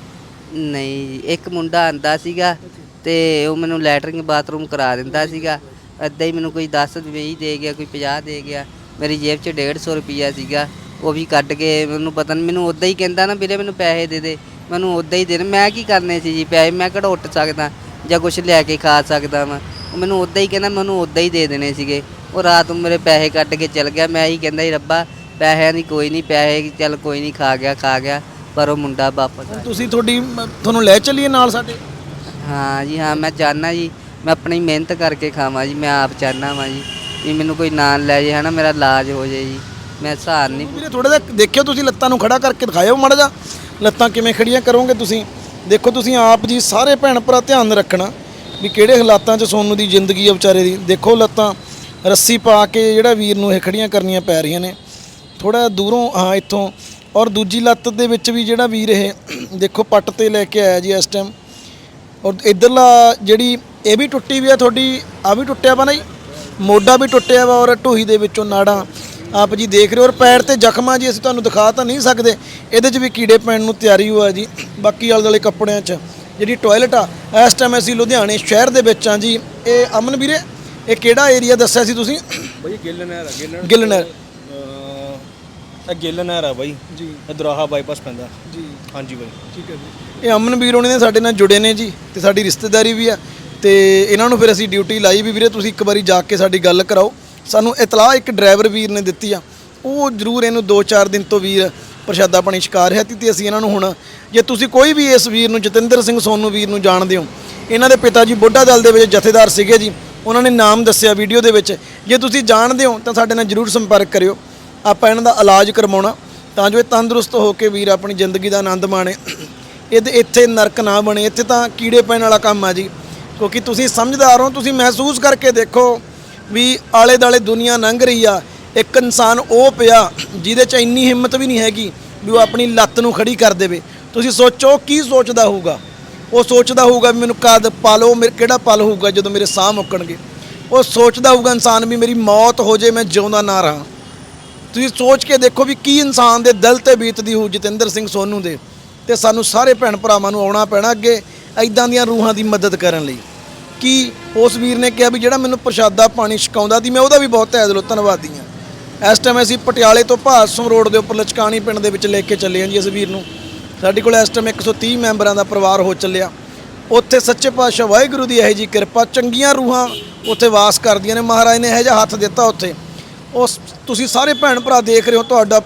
ਨਹੀਂ ਜੀ, ਇੱਕ ਮੁੰਡਾ ਆਂਦਾ ਸੀਗਾ ਤੇ ਉਹ ਮੈਨੂੰ ਲੈਟਰਿੰਗ ਬਾਥਰੂਮ ਕਰਾ ਦਿੰਦਾ ਸੀਗਾ। ਅੱਧਾ ਹੀ ਮੈਨੂੰ ਕੋਈ 10 20 ਦੇ ਗਿਆ ਕੋਈ 50 ਦੇ ਗਿਆ। ਮੇਰੀ ਜੇਬ 'ਚ 150 ਰੁਪਈਆ ਸੀਗਾ। ਉਹ ਵੀ ਕੱਢ ਕੇ ਮੈਨੂੰ ਪਤਾ ਨਹੀਂ ਮੈਨੂੰ ਉਦਾਂ ਹੀ ਕਹਿੰਦਾ ਨਾ ਵੀਰੇ ਮੈਨੂੰ ਪੈਸੇ ਦੇ ਦੇ। ਮੈਨੂੰ ਉਦਾਂ ਹੀ ਦੇ ਮੈਂ ਕੀ ਕਰਨੇ ਸੀ ਜੀ ਪੈਸੇ? ਮੈਂ ਕਿਹੜਾ ਉੱਟ ਸਕਦਾ ਜਾਂ ਕੁਝ ਲੈ ਕੇ ਖਾ ਸਕਦਾ ਵਾਂ? ਉਹ ਮੈਨੂੰ ਉਦਾਂ ਹੀ ਕਹਿੰਦਾ ਮੈਨੂੰ ਉਦਾਂ ਹੀ ਦੇ ਦੇਣੇ ਸੀਗੇ। ਉਹ ਰਾਤ ਨੂੰ ਮੇਰੇ ਪੈਸੇ ਕੱਢ ਕੇ ਚਲ ਗਿਆ। ਮੈਂ ਹੀ ਕਹਿੰਦਾ ਹੀ ਰੱਬਾ ਪੈਸਿਆਂ ਦੀ ਕੋਈ ਨਹੀਂ ਪੈਸੇ ਚੱਲ ਕੋਈ ਨਹੀਂ ਖਾ ਗਿਆ ਖਾ ਗਿਆ। ਪਰ ਉਹ ਮੁੰਡਾ ਵਾਪਸ ਆ ਤੁਸੀਂ ਤੁਹਾਡੀ ਮ- ਤੁਹਾਨੂੰ ਲੈ ਚੱਲੀਏ ਨਾਲ ਸਾਡੇ? ਹਾਂ ਜੀ ਹਾਂ ਮੈਂ ਚਾਹਨਾ ਜੀ ਮੈਂ ਆਪਣੀ ਮਿਹਨਤ ਕਰਕੇ ਖਾਵਾਂ ਜੀ ਮੈਂ ਆਪ ਚਾਹਨਾ ਵਾਂ ਜੀ ਵੀ ਮੈਨੂੰ ਕੋਈ ਨਾਲ ਲੈ ਜੇ ਹਨਾ ਮੇਰਾ ਇਲਾਜ ਹੋ ਜੇ ਜੀ ਮੈਂ ਸਹਾਰ ਨਹੀਂ ਵੀਰੇ ਥੋੜਾ ਜਿਹਾ ਦੇਖਿਓ ਤੁਸੀਂ ਲੱਤਾਂ ਨੂੰ ਖੜਾ ਕਰਕੇ ਦਿਖਾਇਓ ਮਾੜਾ ਜਿਹਾ। ਲੱਤਾਂ ਕਿਵੇਂ ਖੜੀਆਂ ਕਰੋਗੇ ਤੁਸੀਂ? ਦੇਖੋ ਤੁਸੀਂ ਆਪ ਜੀ ਸਾਰੇ ਭੈਣ ਭਰਾ ਧਿਆਨ ਰੱਖਣਾ ਵੀ ਕਿਹੜੇ ਹਾਲਾਤਾਂ 'ਚ ਸੋਨੂ ਦੀ ਜ਼ਿੰਦਗੀ ਆ ਵਿਚਾਰੇ ਦੀ। ਦੇਖੋ ਲੱਤਾਂ ਰੱਸੀ ਪਾ ਕੇ ਜਿਹੜਾ ਵੀਰ ਨੂੰ ਇਹ ਖੜੀਆਂ ਕਰਨੀਆਂ ਪੈ ਰਹੀਆਂ ਨੇ। ਥੋੜਾ ਦੂਰੋਂ ਹਾਂ ਇੱਥੋਂ ਔਰ ਦੂਜੀ ਲੱਤ ਦੇ ਵਿੱਚ ਵੀ ਜਿਹੜਾ ਵੀਰ ਇਹ ਦੇਖੋ ਪੱਟ ਤੇ ਲੈ ਕੇ ਆਇਆ ਜੀ ਇਸ ਟਾਈਮ ਔਰ ਇਧਰਲਾ ਜਿਹੜੀ ਇਹ ਵੀ ਟੁੱਟੀ ਵੀ ਆ ਤੁਹਾਡੀ ਆ ਵੀ ਟੁੱਟਿਆ ਵਾ ਨਾ ਜੀ? ਮੋਢਾ ਵੀ ਟੁੱਟਿਆ ਵਾ ਔਰ ਢੂਹੀ ਦੇ ਵਿੱਚੋਂ ਨਾੜਾਂ। ਆਪ ਜੀ ਦੇਖ ਰਹੇ ਹੋ ਔਰ ਪੈਰ ਤੇ ਜ਼ਖਮਾਂ ਜੀ ਅਸੀਂ ਤੁਹਾਨੂੰ ਦਿਖਾ ਤਾਂ ਨਹੀਂ ਸਕਦੇ। ਇਹਦੇ 'ਚ ਵੀ ਕੀੜੇ ਪੈਣ ਨੂੰ ਤਿਆਰੀ ਹੋਆ ਜੀ। ਬਾਕੀ ਆਲੇ ਦੁਆਲੇ ਕੱਪੜਿਆਂ 'ਚ ਜਿਹੜੀ ਟਾਇਲਟ ਆ ਇਸ ਟਾਈਮ ਅਸੀਂ ਲੁਧਿਆਣੇ ਸ਼ਹਿਰ ਦੇ ਵਿੱਚ ਆ ਜੀ। ਇਹ ਅਮਨ ਵੀਰੇ ਇਹ ਕਿਹੜਾ ਏਰੀਆ ਦੱਸਿਆ ਸੀ ਤੁਸੀਂ? ਬਾਈ ਗਿੱਲ ਨਹਿਰ ਗਿੱਲ ਇਹ ਗਿੱਲ ਨਹਿਰ ਆ ਬਾਈ। ਜੀ। ਇਹ ਦਰਾਹਾ ਬਾਈਪਾਸ ਪੈਂਦਾ। ਜੀ। ਹਾਂਜੀ ਬਾਈ। ਠੀਕ ਹੈ ਜੀ। ਇਹ ਅਮਨ ਵੀਰ ਹੋਣੀ ਨੇ ਸਾਡੇ ਨਾਲ ਜੁੜੇ ਨੇ ਜੀ ਤੇ ਸਾਡੀ ਰਿਸ਼ਤੇਦਾਰੀ ਵੀ ਆ ਤੇ ਇਹਨਾਂ ਨੂੰ ਫਿਰ ਅਸੀਂ ਡਿਊਟੀ ਲਾਈ ਵੀ ਵੀਰੇ ਤੁਸੀਂ ਇੱਕ ਵਾਰੀ ਜਾ ਕੇ ਸਾਡੀ ਗੱਲ ਕਰਾਓ। ਸਾਨੂੰ ਇਤਲਾਹ ਇੱਕ ਡਰਾਈਵਰ ਵੀਰ ਨੇ ਦਿੱਤੀ ਆ। ਉਹ ਜ਼ਰੂਰ ਇਹਨੂੰ 2-4 ਦਿਨ ਤੋਂ ਵੀਰ ਪ੍ਰਸ਼ਾਦਾ ਪਾਣੀ ਸ਼ਿਕਾਰ ਹੈ ਤੇ ਅਸੀਂ ਇਹਨਾਂ ਨੂੰ ਹੁਣ ਜੇ ਤੁਸੀਂ ਕੋਈ ਵੀ ਇਸ ਵੀਰ ਨੂੰ ਜਤਿੰਦਰ ਸਿੰਘ ਸੋਨੂ ਵੀਰ ਨੂੰ ਜਾਣਦੇ ਹੋ ਇਹਨਾਂ ਦੇ ਪਿਤਾ ਜੀ ਬੁੱਢਾ ਦਲ ਦੇ ਵਿੱਚ ਜਥੇਦਾਰ ਸੀਗੇ ਜੀ। ਉਹਨਾਂ ਨੇ ਨਾਮ ਦੱਸਿਆ ਵੀਡੀਓ ਦੇ ਵਿੱਚ। ਜੇ ਤੁਸੀਂ ਜਾਣਦੇ ਹੋ ਤਾਂ ਸਾਡੇ ਨਾਲ ਜਰੂਰ ਸੰਪਰਕ ਕਰਿਓ। ਆਪਾਂ ਇਹਨਾਂ ਦਾ ਇਲਾਜ ਕਰਵਾਉਣਾ, ਤਾਂ ਜੋ ਇਹ ਤੰਦਰੁਸਤ ਹੋ ਕੇ ਵੀਰ ਆਪਣੀ ਜ਼ਿੰਦਗੀ ਦਾ ਆਨੰਦ ਮਾਣੇ। ਇਹਦੇ ਇੱਥੇ ਨਰਕ ਨਾ ਬਣੇ, ਇੱਥੇ ਤਾਂ ਕੀੜੇ ਪੈਣ ਵਾਲਾ ਕੰਮ ਆ ਜੀ। ਕਿਉਂਕਿ ਤੁਸੀਂ ਸਮਝਦਾਰ ਹੋ, ਤੁਸੀਂ ਮਹਿਸੂਸ ਕਰਕੇ ਦੇਖੋ ਵੀ ਆਲੇ ਦਾਲੇ ਦੁਨੀਆ ਲੰਘ ਰਹੀ ਆ। ਇੱਕ ਇਨਸਾਨ ਉਹ ਪਿਆ ਜਿਹਦੇ 'ਚ ਇੰਨੀ ਹਿੰਮਤ ਵੀ ਨਹੀਂ ਹੈਗੀ ਵੀ ਉਹ ਆਪਣੀ ਲੱਤ ਨੂੰ ਖੜੀ ਕਰ ਦੇਵੇ। ਤੁਸੀਂ ਸੋਚੋ ਕੀ ਸੋਚਦਾ ਹੋਊਗਾ? ਉਹ ਸੋਚਦਾ ਹੋਊਗਾ ਵੀ ਮੈਨੂੰ ਕਦ ਪਾਲੋ ਮੇਰੇ ਕਿਹੜਾ ਪਲ ਹੋਊਗਾ ਜਦੋਂ ਮੇਰੇ ਸਾਹ ਮੁੱਕਣਗੇ? ਉਹ ਸੋਚਦਾ ਹੋਊਗਾ ਇਨਸਾਨ ਵੀ ਮੇਰੀ ਮੌਤ ਹੋ ਜੇ, ਮੈਂ ਜਿਉਂਦਾ ਨਾ ਰਹਾਂ। ਤੁਸੀਂ ਸੋਚ ਕੇ ਦੇਖੋ ਵੀ ਕੀ ਇਨਸਾਨ ਦੇ ਦਿਲ ਤੇ ਬੀਤਦੀ ਹੋਊ ਜਤਿੰਦਰ ਸਿੰਘ ਸੋਨੂ ਦੇ ਤੇ ਸਾਨੂੰ ਸਾਰੇ ਭੈਣ ਭਰਾਵਾਂ ਨੂੰ ਆਉਣਾ ਪੈਣਾ ਅੱਗੇ ਐਦਾਂ ਦੀਆਂ ਰੂਹਾਂ ਦੀ ਮਦਦ ਕਰਨ ਲਈ। ਕੀ ਉਸ ਵੀਰ ਨੇ ਕਿਹਾ ਵੀ ਜਿਹੜਾ ਮੈਨੂੰ ਪ੍ਰਸ਼ਾਦਾ ਪਾਣੀ ਛਕਾਉਂਦਾ ਸੀ, ਮੈਂ ਉਹਦਾ ਵੀ ਬਹੁਤ ਤਹਿ ਦਿਲੋਂ ਧੰਨਵਾਦੀ ਹਾਂ। ਇਸ ਟਾਈਮ ਅਸੀਂ ਪਟਿਆਲੇ ਤੋਂ ਭਾਸੋਂ ਰੋਡ ਦੇ ਉੱਪਰ ਲਚਕਾਣੀ ਪਿੰਡ ਦੇ ਵਿੱਚ ਲੈ ਕੇ ਚੱਲੇ ਹਾਂ ਜੀ ਇਸ ਵੀਰ ਨੂੰ। ਸਾਡੇ ਕੋਲ ਇਸ ਟਾਈਮ 130 ਮੈਂਬਰਾਂ ਦਾ ਪਰਿਵਾਰ ਹੋ ਚੱਲਿਆ। ਉੱਥੇ ਸੱਚੇ ਪਾਤਸ਼ਾਹ ਵਾਹਿਗੁਰੂ ਦੀ ਇਹੋ ਜੀ ਕਿਰਪਾ ਚੰਗੀਆਂ ਰੂਹਾਂ ਉੱਥੇ ਵਾਸ ਕਰਦੀਆਂ ਨੇ। ਮਹਾਰਾਜ ਨੇ ਇਹੋ ਜਿਹਾ ਹੱਥ ਦਿੱਤਾ ਉੱਥੇ। ਉਸ ਤੁਸੀਂ ਸਾਰੇ ਭੈਣ ਭਰਾ ਦੇਖ ਰਹੇ ਹੋ ਤੁਹਾਡਾ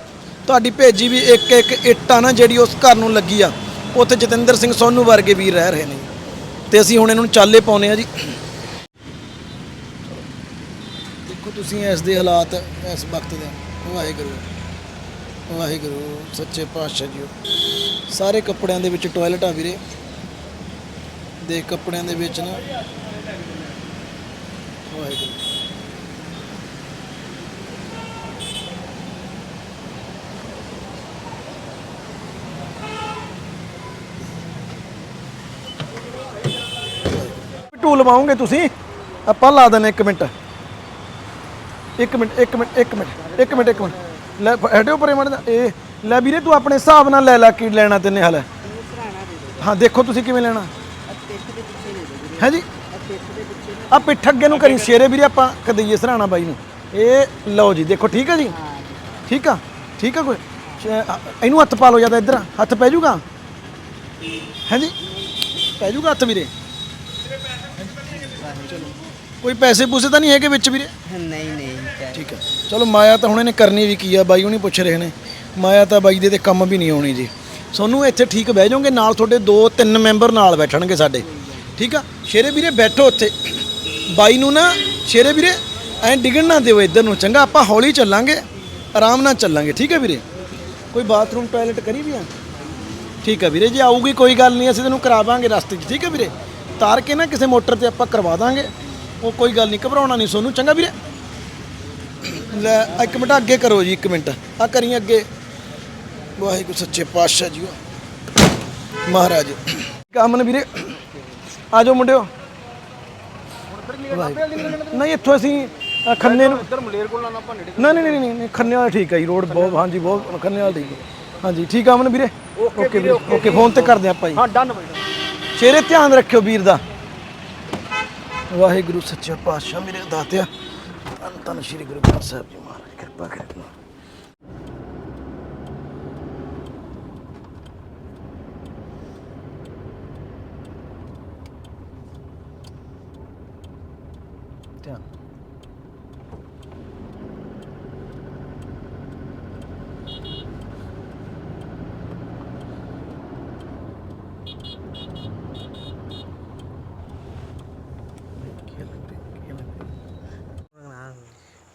ਤੁਹਾਡੀ ਭੇਜੀ ਵੀ ਇੱਕ ਇੱਕ ਇੱਟ ਆ ਨਾ ਜਿਹੜੀ ਉਸ ਘਰ ਨੂੰ ਲੱਗੀ ਆ। ਉੱਥੇ ਜਤਿੰਦਰ ਸਿੰਘ ਸੋਨੂ ਵਰਗੇ ਵੀਰ ਰਹਿ ਰਹੇ ਨੇ ਤੇ ਅਸੀਂ ਹੁਣ ਇਹਨਾਂ ਨੂੰ ਚਾਲੇ ਪਾਉਨੇ ਆ ਜੀ। ਦੇਖੋ ਤੁਸੀਂ ਇਸ ਦੇ ਹਾਲਾਤ ਇਸ ਵਕਤ ਦੇ। ਵਾਹਿਗੁਰੂ ਵਾਹਿਗੁਰੂ, ਸੱਚੇ ਪਾਤਸ਼ਾਹ ਜੀ ਸਾਰੇ ਕੱਪੜਿਆਂ ਦੇ ਵਿੱਚ ਟਾਇਲਟ ਆ ਵੀਰੇ। ਦੇ ਕੱਪੜਿਆਂ ਦੇ ਵਿੱਚ ਨਾ। ਵਾਹਿਗੁਰੂ। ਲਵਾਓਗੇ ਤੁਸੀਂ? ਆਪਾਂ ਲਾ ਦਿੰਦੇ ਇੱਕ ਮਿੰਟ। ਇੱਕ ਮਿੰਟ ਇੱਕ ਮਿੰਟ ਇੱਕ ਮਿੰਟ ਇੱਕ ਮਿੰਟ ਇੱਕ ਮਿੰਟ। ਲੈ ਹਟਿਓ ਪਰੇ ਮੜ ਇਹ, ਲੈ ਵੀਰੇ ਤੂੰ ਆਪਣੇ ਹਿਸਾਬ ਨਾਲ ਲੈ ਲੈ ਕੀ ਲੈਣਾ ਤੈਨੇ ਹਾਲ। ਹਾਂ, ਦੇਖੋ ਤੁਸੀਂ ਕਿਵੇਂ ਲੈਣਾ। ਹੈ ਜੀ? ਆ ਪਿੱਠ ਅੱਗੇ ਨੂੰ ਕਰੀ, ਸ਼ੇਰੇ ਵੀਰੇ ਆਪਾਂ ਕਦਈਏ ਸਰਾਣਾ ਬਾਈ ਨੂੰ। ਇਹ ਲਓ ਜੀ, ਦੇਖੋ ਠੀਕ ਹੈ ਜੀ? ਠੀਕ ਆ? ਠੀਕ ਆ ਕੋਈ? ਇਹਨੂੰ ਹੱਥ ਪਾ ਲਓ ਜ਼ਿਆਦਾ ਇੱਧਰ, ਹੱਥ ਪੈ ਜਾਊਗਾ ਹੈ ਜੀ? ਪੈ ਜਾਊਗਾ ਹੱਥ ਵੀਰੇ? ਕੋਈ ਪੈਸੇ ਪੂਸੇ ਤਾਂ ਨਹੀਂ ਹੈਗੇ ਵਿੱਚ ਵੀਰੇ? ਨਹੀਂ ਨਹੀਂ ਠੀਕ ਹੈ। ਚਲੋ ਮਾਇਆ ਤਾਂ ਹੁਣ ਇਹਨੇ ਕਰਨੀ ਵੀ ਕੀ ਆ ਬਾਈ ਹੁਣੀ ਪੁੱਛ ਰਹੇ ਨੇ। ਮਾਇਆ ਤਾਂ ਬਾਈ ਦੇ ਤੇ ਕੰਮ ਵੀ ਨਹੀਂ ਆਉਣੀ ਜੀ। ਸੋਨੂੰ ਇੱਥੇ ਠੀਕ ਬਹਿ ਜਾਓਗੇ ਨਾਲ ਤੁਹਾਡੇ ਦੋ ਤਿੰਨ ਮੈਂਬਰ ਨਾਲ ਬੈਠਣਗੇ ਸਾਡੇ। ਠੀਕ ਆ? ਸ਼ੇਰੇ ਵੀਰੇ ਬੈਠੋ ਉੱਥੇ। ਬਾਈ ਨੂੰ ਨਾ ਸ਼ੇਰੇ ਵੀਰੇ ਐਂ ਡਿੱਗਣ ਨਾ ਦਿਓ ਇੱਧਰ ਨੂੰ ਚੰਗਾ? ਆਪਾਂ ਹੌਲੀ ਚੱਲਾਂਗੇ ਆਰਾਮ ਨਾਲ ਚੱਲਾਂਗੇ। ਠੀਕ ਹੈ ਵੀਰੇ? ਕੋਈ ਬਾਥਰੂਮ ਟਾਇਲਟ ਕਰੀ ਵੀ ਆ? ਠੀਕ ਹੈ ਵੀਰੇ ਜੇ ਆਊਗੀ ਕੋਈ ਗੱਲ ਨਹੀਂ ਅਸੀਂ ਤੈਨੂੰ ਕਰਾਵਾਂਗੇ ਰਸਤੇ 'ਚ। ਠੀਕ ਹੈ ਵੀਰੇ? ਤਾਰ ਕੇ ਨਾ ਕਿਸੇ ਮੋਟਰ ਤੇ ਆਪਾਂ ਕਰਵਾ ਦਾਂਗੇ। ਉਹ ਕੋਈ ਗੱਲ ਨਹੀਂ ਘਬਰਾਉਣਾ ਨਹੀਂ ਸੋਨੂੰ। ਚੰਗਾ ਵੀਰੇ? ਲੈ ਇੱਕ ਮਿੰਟ ਅੱਗੇ ਕਰੋ ਜੀ ਇੱਕ ਮਿੰਟ। ਆ ਕਰੀ ਅੱਗੇ। ਵਾਹਿਗੁਰੂ ਸੱਚੇ ਪਾਤਸ਼ਾਹ ਜੀ ਮਹਾਰਾਜ। ਕਾਮਨ ਵੀਰੇ। ਆ ਜਾਓ ਮੁੰਡਿਓ। ਨਹੀਂ ਇੱਥੋਂ ਅਸੀਂ ਅ, ਖੰਨੇ ਨੂੰ ਇੱਧਰ ਮਲੇਰ ਕੋਲ ਨਾ ਆਪਾਂ ਨੇੜੇ ਨਹੀਂ ਨਹੀਂ ਨਹੀਂ ਨਹੀਂ ਖੰਨੇ ਵਾਲਾ ਠੀਕ ਹੈ ਜੀ ਰੋਡ ਬਹੁਤ ਹਾਂਜੀ ਬਹੁਤ ਖੰਨੇ ਵਾਲਾ ਠੀਕ ਹੈ ਹਾਂਜੀ ਠੀਕ ਆ ਅਮਨ ਵੀਰੇ? ਓਕੇ ਵੀਰੇ ਓਕੇ ਫੋਨ ਤੇ ਕਰਦੇ ਆਪਾਂ ਜੀ। ਹਾਂ ਡਨ ਬਾਈ ਸ਼ੇਰੇ ਧਿਆਨ ਰੱਖਿਓ ਵੀਰ ਦਾ। ਵਾਹਿਗੁਰੂ ਸੱਚਾ ਪਾਤਸ਼ਾਹ, ਮੇਰੇ ਦਾਤਿਆ, ਧੰਨ ਧੰਨ ਸ਼੍ਰੀ ਗੁਰੂ ਗ੍ਰੰਥ ਸਾਹਿਬ ਜੀ ਮਹਾਰਾਜ, ਕਿਰਪਾ ਕਰਨਾ ਧਿਆਨ।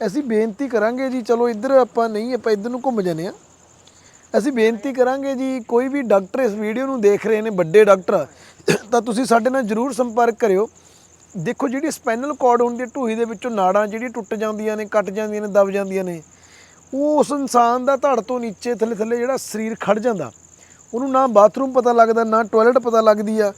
ਅਸੀਂ ਬੇਨਤੀ ਕਰਾਂਗੇ ਜੀ, ਚਲੋ ਇੱਧਰ ਆਪਾਂ ਨਹੀਂ, ਆਪਾਂ ਇੱਧਰ ਨੂੰ ਘੁੰਮ ਜਾਂਦੇ ਆ ਅਸੀਂ ਬੇਨਤੀ ਕਰਾਂਗੇ ਜੀ, ਕੋਈ ਵੀ ਡਾਕਟਰ ਇਸ ਵੀਡੀਓ ਨੂੰ ਦੇਖ ਰਹੇ ਨੇ, ਵੱਡੇ ਡਾਕਟਰ, ਤਾਂ ਤੁਸੀਂ ਸਾਡੇ ਨਾਲ ਜਰੂਰ ਸੰਪਰਕ ਕਰਿਓ। ਦੇਖੋ ਜਿਹੜੀ ਸਪਾਈਨਲ ਕਾਰਡ ਹੁੰਦੀ ਹੈ, ਢੂਹੀ ਦੇ ਵਿੱਚੋਂ ਨਾੜਾਂ ਜਿਹੜੀ ਟੁੱਟ ਜਾਂਦੀਆਂ ਨੇ, ਕੱਟ ਜਾਂਦੀਆਂ ਨੇ, ਦਬ ਜਾਂਦੀਆਂ ਨੇ, ਉਹ ਉਸ ਇਨਸਾਨ ਦਾ ਧੜ ਤੋਂ ਨੀਚੇ ਥੱਲੇ ਥੱਲੇ ਜਿਹੜਾ ਸਰੀਰ ਖੜ ਜਾਂਦਾ। ਉਹਨੂੰ ਨਾ ਬਾਥਰੂਮ ਪਤਾ ਲੱਗਦਾ, ਨਾ ਟਾਇਲਟ ਪਤਾ ਲੱਗਦੀ ਆ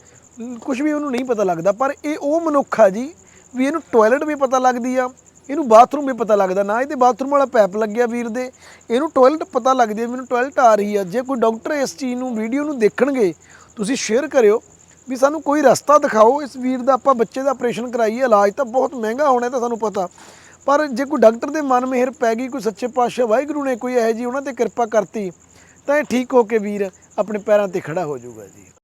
ਕੁਝ ਵੀ ਉਹਨੂੰ ਨਹੀਂ ਪਤਾ ਲੱਗਦਾ, ਪਰ ਇਹ ਉਹ ਮਨੁੱਖ ਆ ਜੀ, ਵੀ ਇਹਨੂੰ ਟਾਇਲਟ ਵੀ ਪਤਾ ਲੱਗਦੀ ਆ। ਇਹਨੂੰ ਬਾਥਰੂਮ ਵੀ ਪਤਾ ਲੱਗਦਾ ਨਾ, ਇਹਦੇ ਬਾਥਰੂਮ ਵਾਲਾ ਪੈਪ ਲੱਗਿਆ ਵੀਰ ਦੇ। ਇਹਨੂੰ ਟਾਇਲਟ ਪਤਾ ਲੱਗਦੀ ਹੈ ਮੈਨੂੰ ਟਾਇਲਟ ਆ ਰਹੀ ਆ। ਜੇ ਕੋਈ ਡਾਕਟਰ ਇਸ ਚੀਜ਼ ਨੂੰ ਵੀਡੀਓ ਨੂੰ ਦੇਖਣਗੇ, ਤੁਸੀਂ ਸ਼ੇਅਰ ਕਰਿਓ ਵੀ ਸਾਨੂੰ ਕੋਈ ਰਸਤਾ ਦਿਖਾਓ। ਇਸ ਵੀਰ ਦਾ ਆਪਾਂ ਬੱਚੇ ਦਾ ਆਪਰੇਸ਼ਨ ਕਰਾਈਏ, ਇਲਾਜ ਤਾਂ ਬਹੁਤ ਮਹਿੰਗਾ ਹੋਣਾ ਤਾਂ ਸਾਨੂੰ ਪਤਾ। ਪਰ ਜੇ ਕੋਈ ਡਾਕਟਰ ਦੇ ਮਨ ਮਿਹਰ ਪੈ ਗਈ, ਕੋਈ ਸੱਚੇ ਪਾਤਸ਼ਾਹ ਵਾਹਿਗੁਰੂ ਨੇ ਕੋਈ ਇਹੋ ਜੀ ਉਹਨਾਂ ਤੇ ਕਿਰਪਾ ਕਰਤੀ, ਤਾਂ ਇਹ ਠੀਕ ਹੋ ਕੇ ਵੀਰ ਆਪਣੇ ਪੈਰਾਂ ਤੇ ਖੜਾ ਹੋ ਜਾਊਗਾ ਜੀ।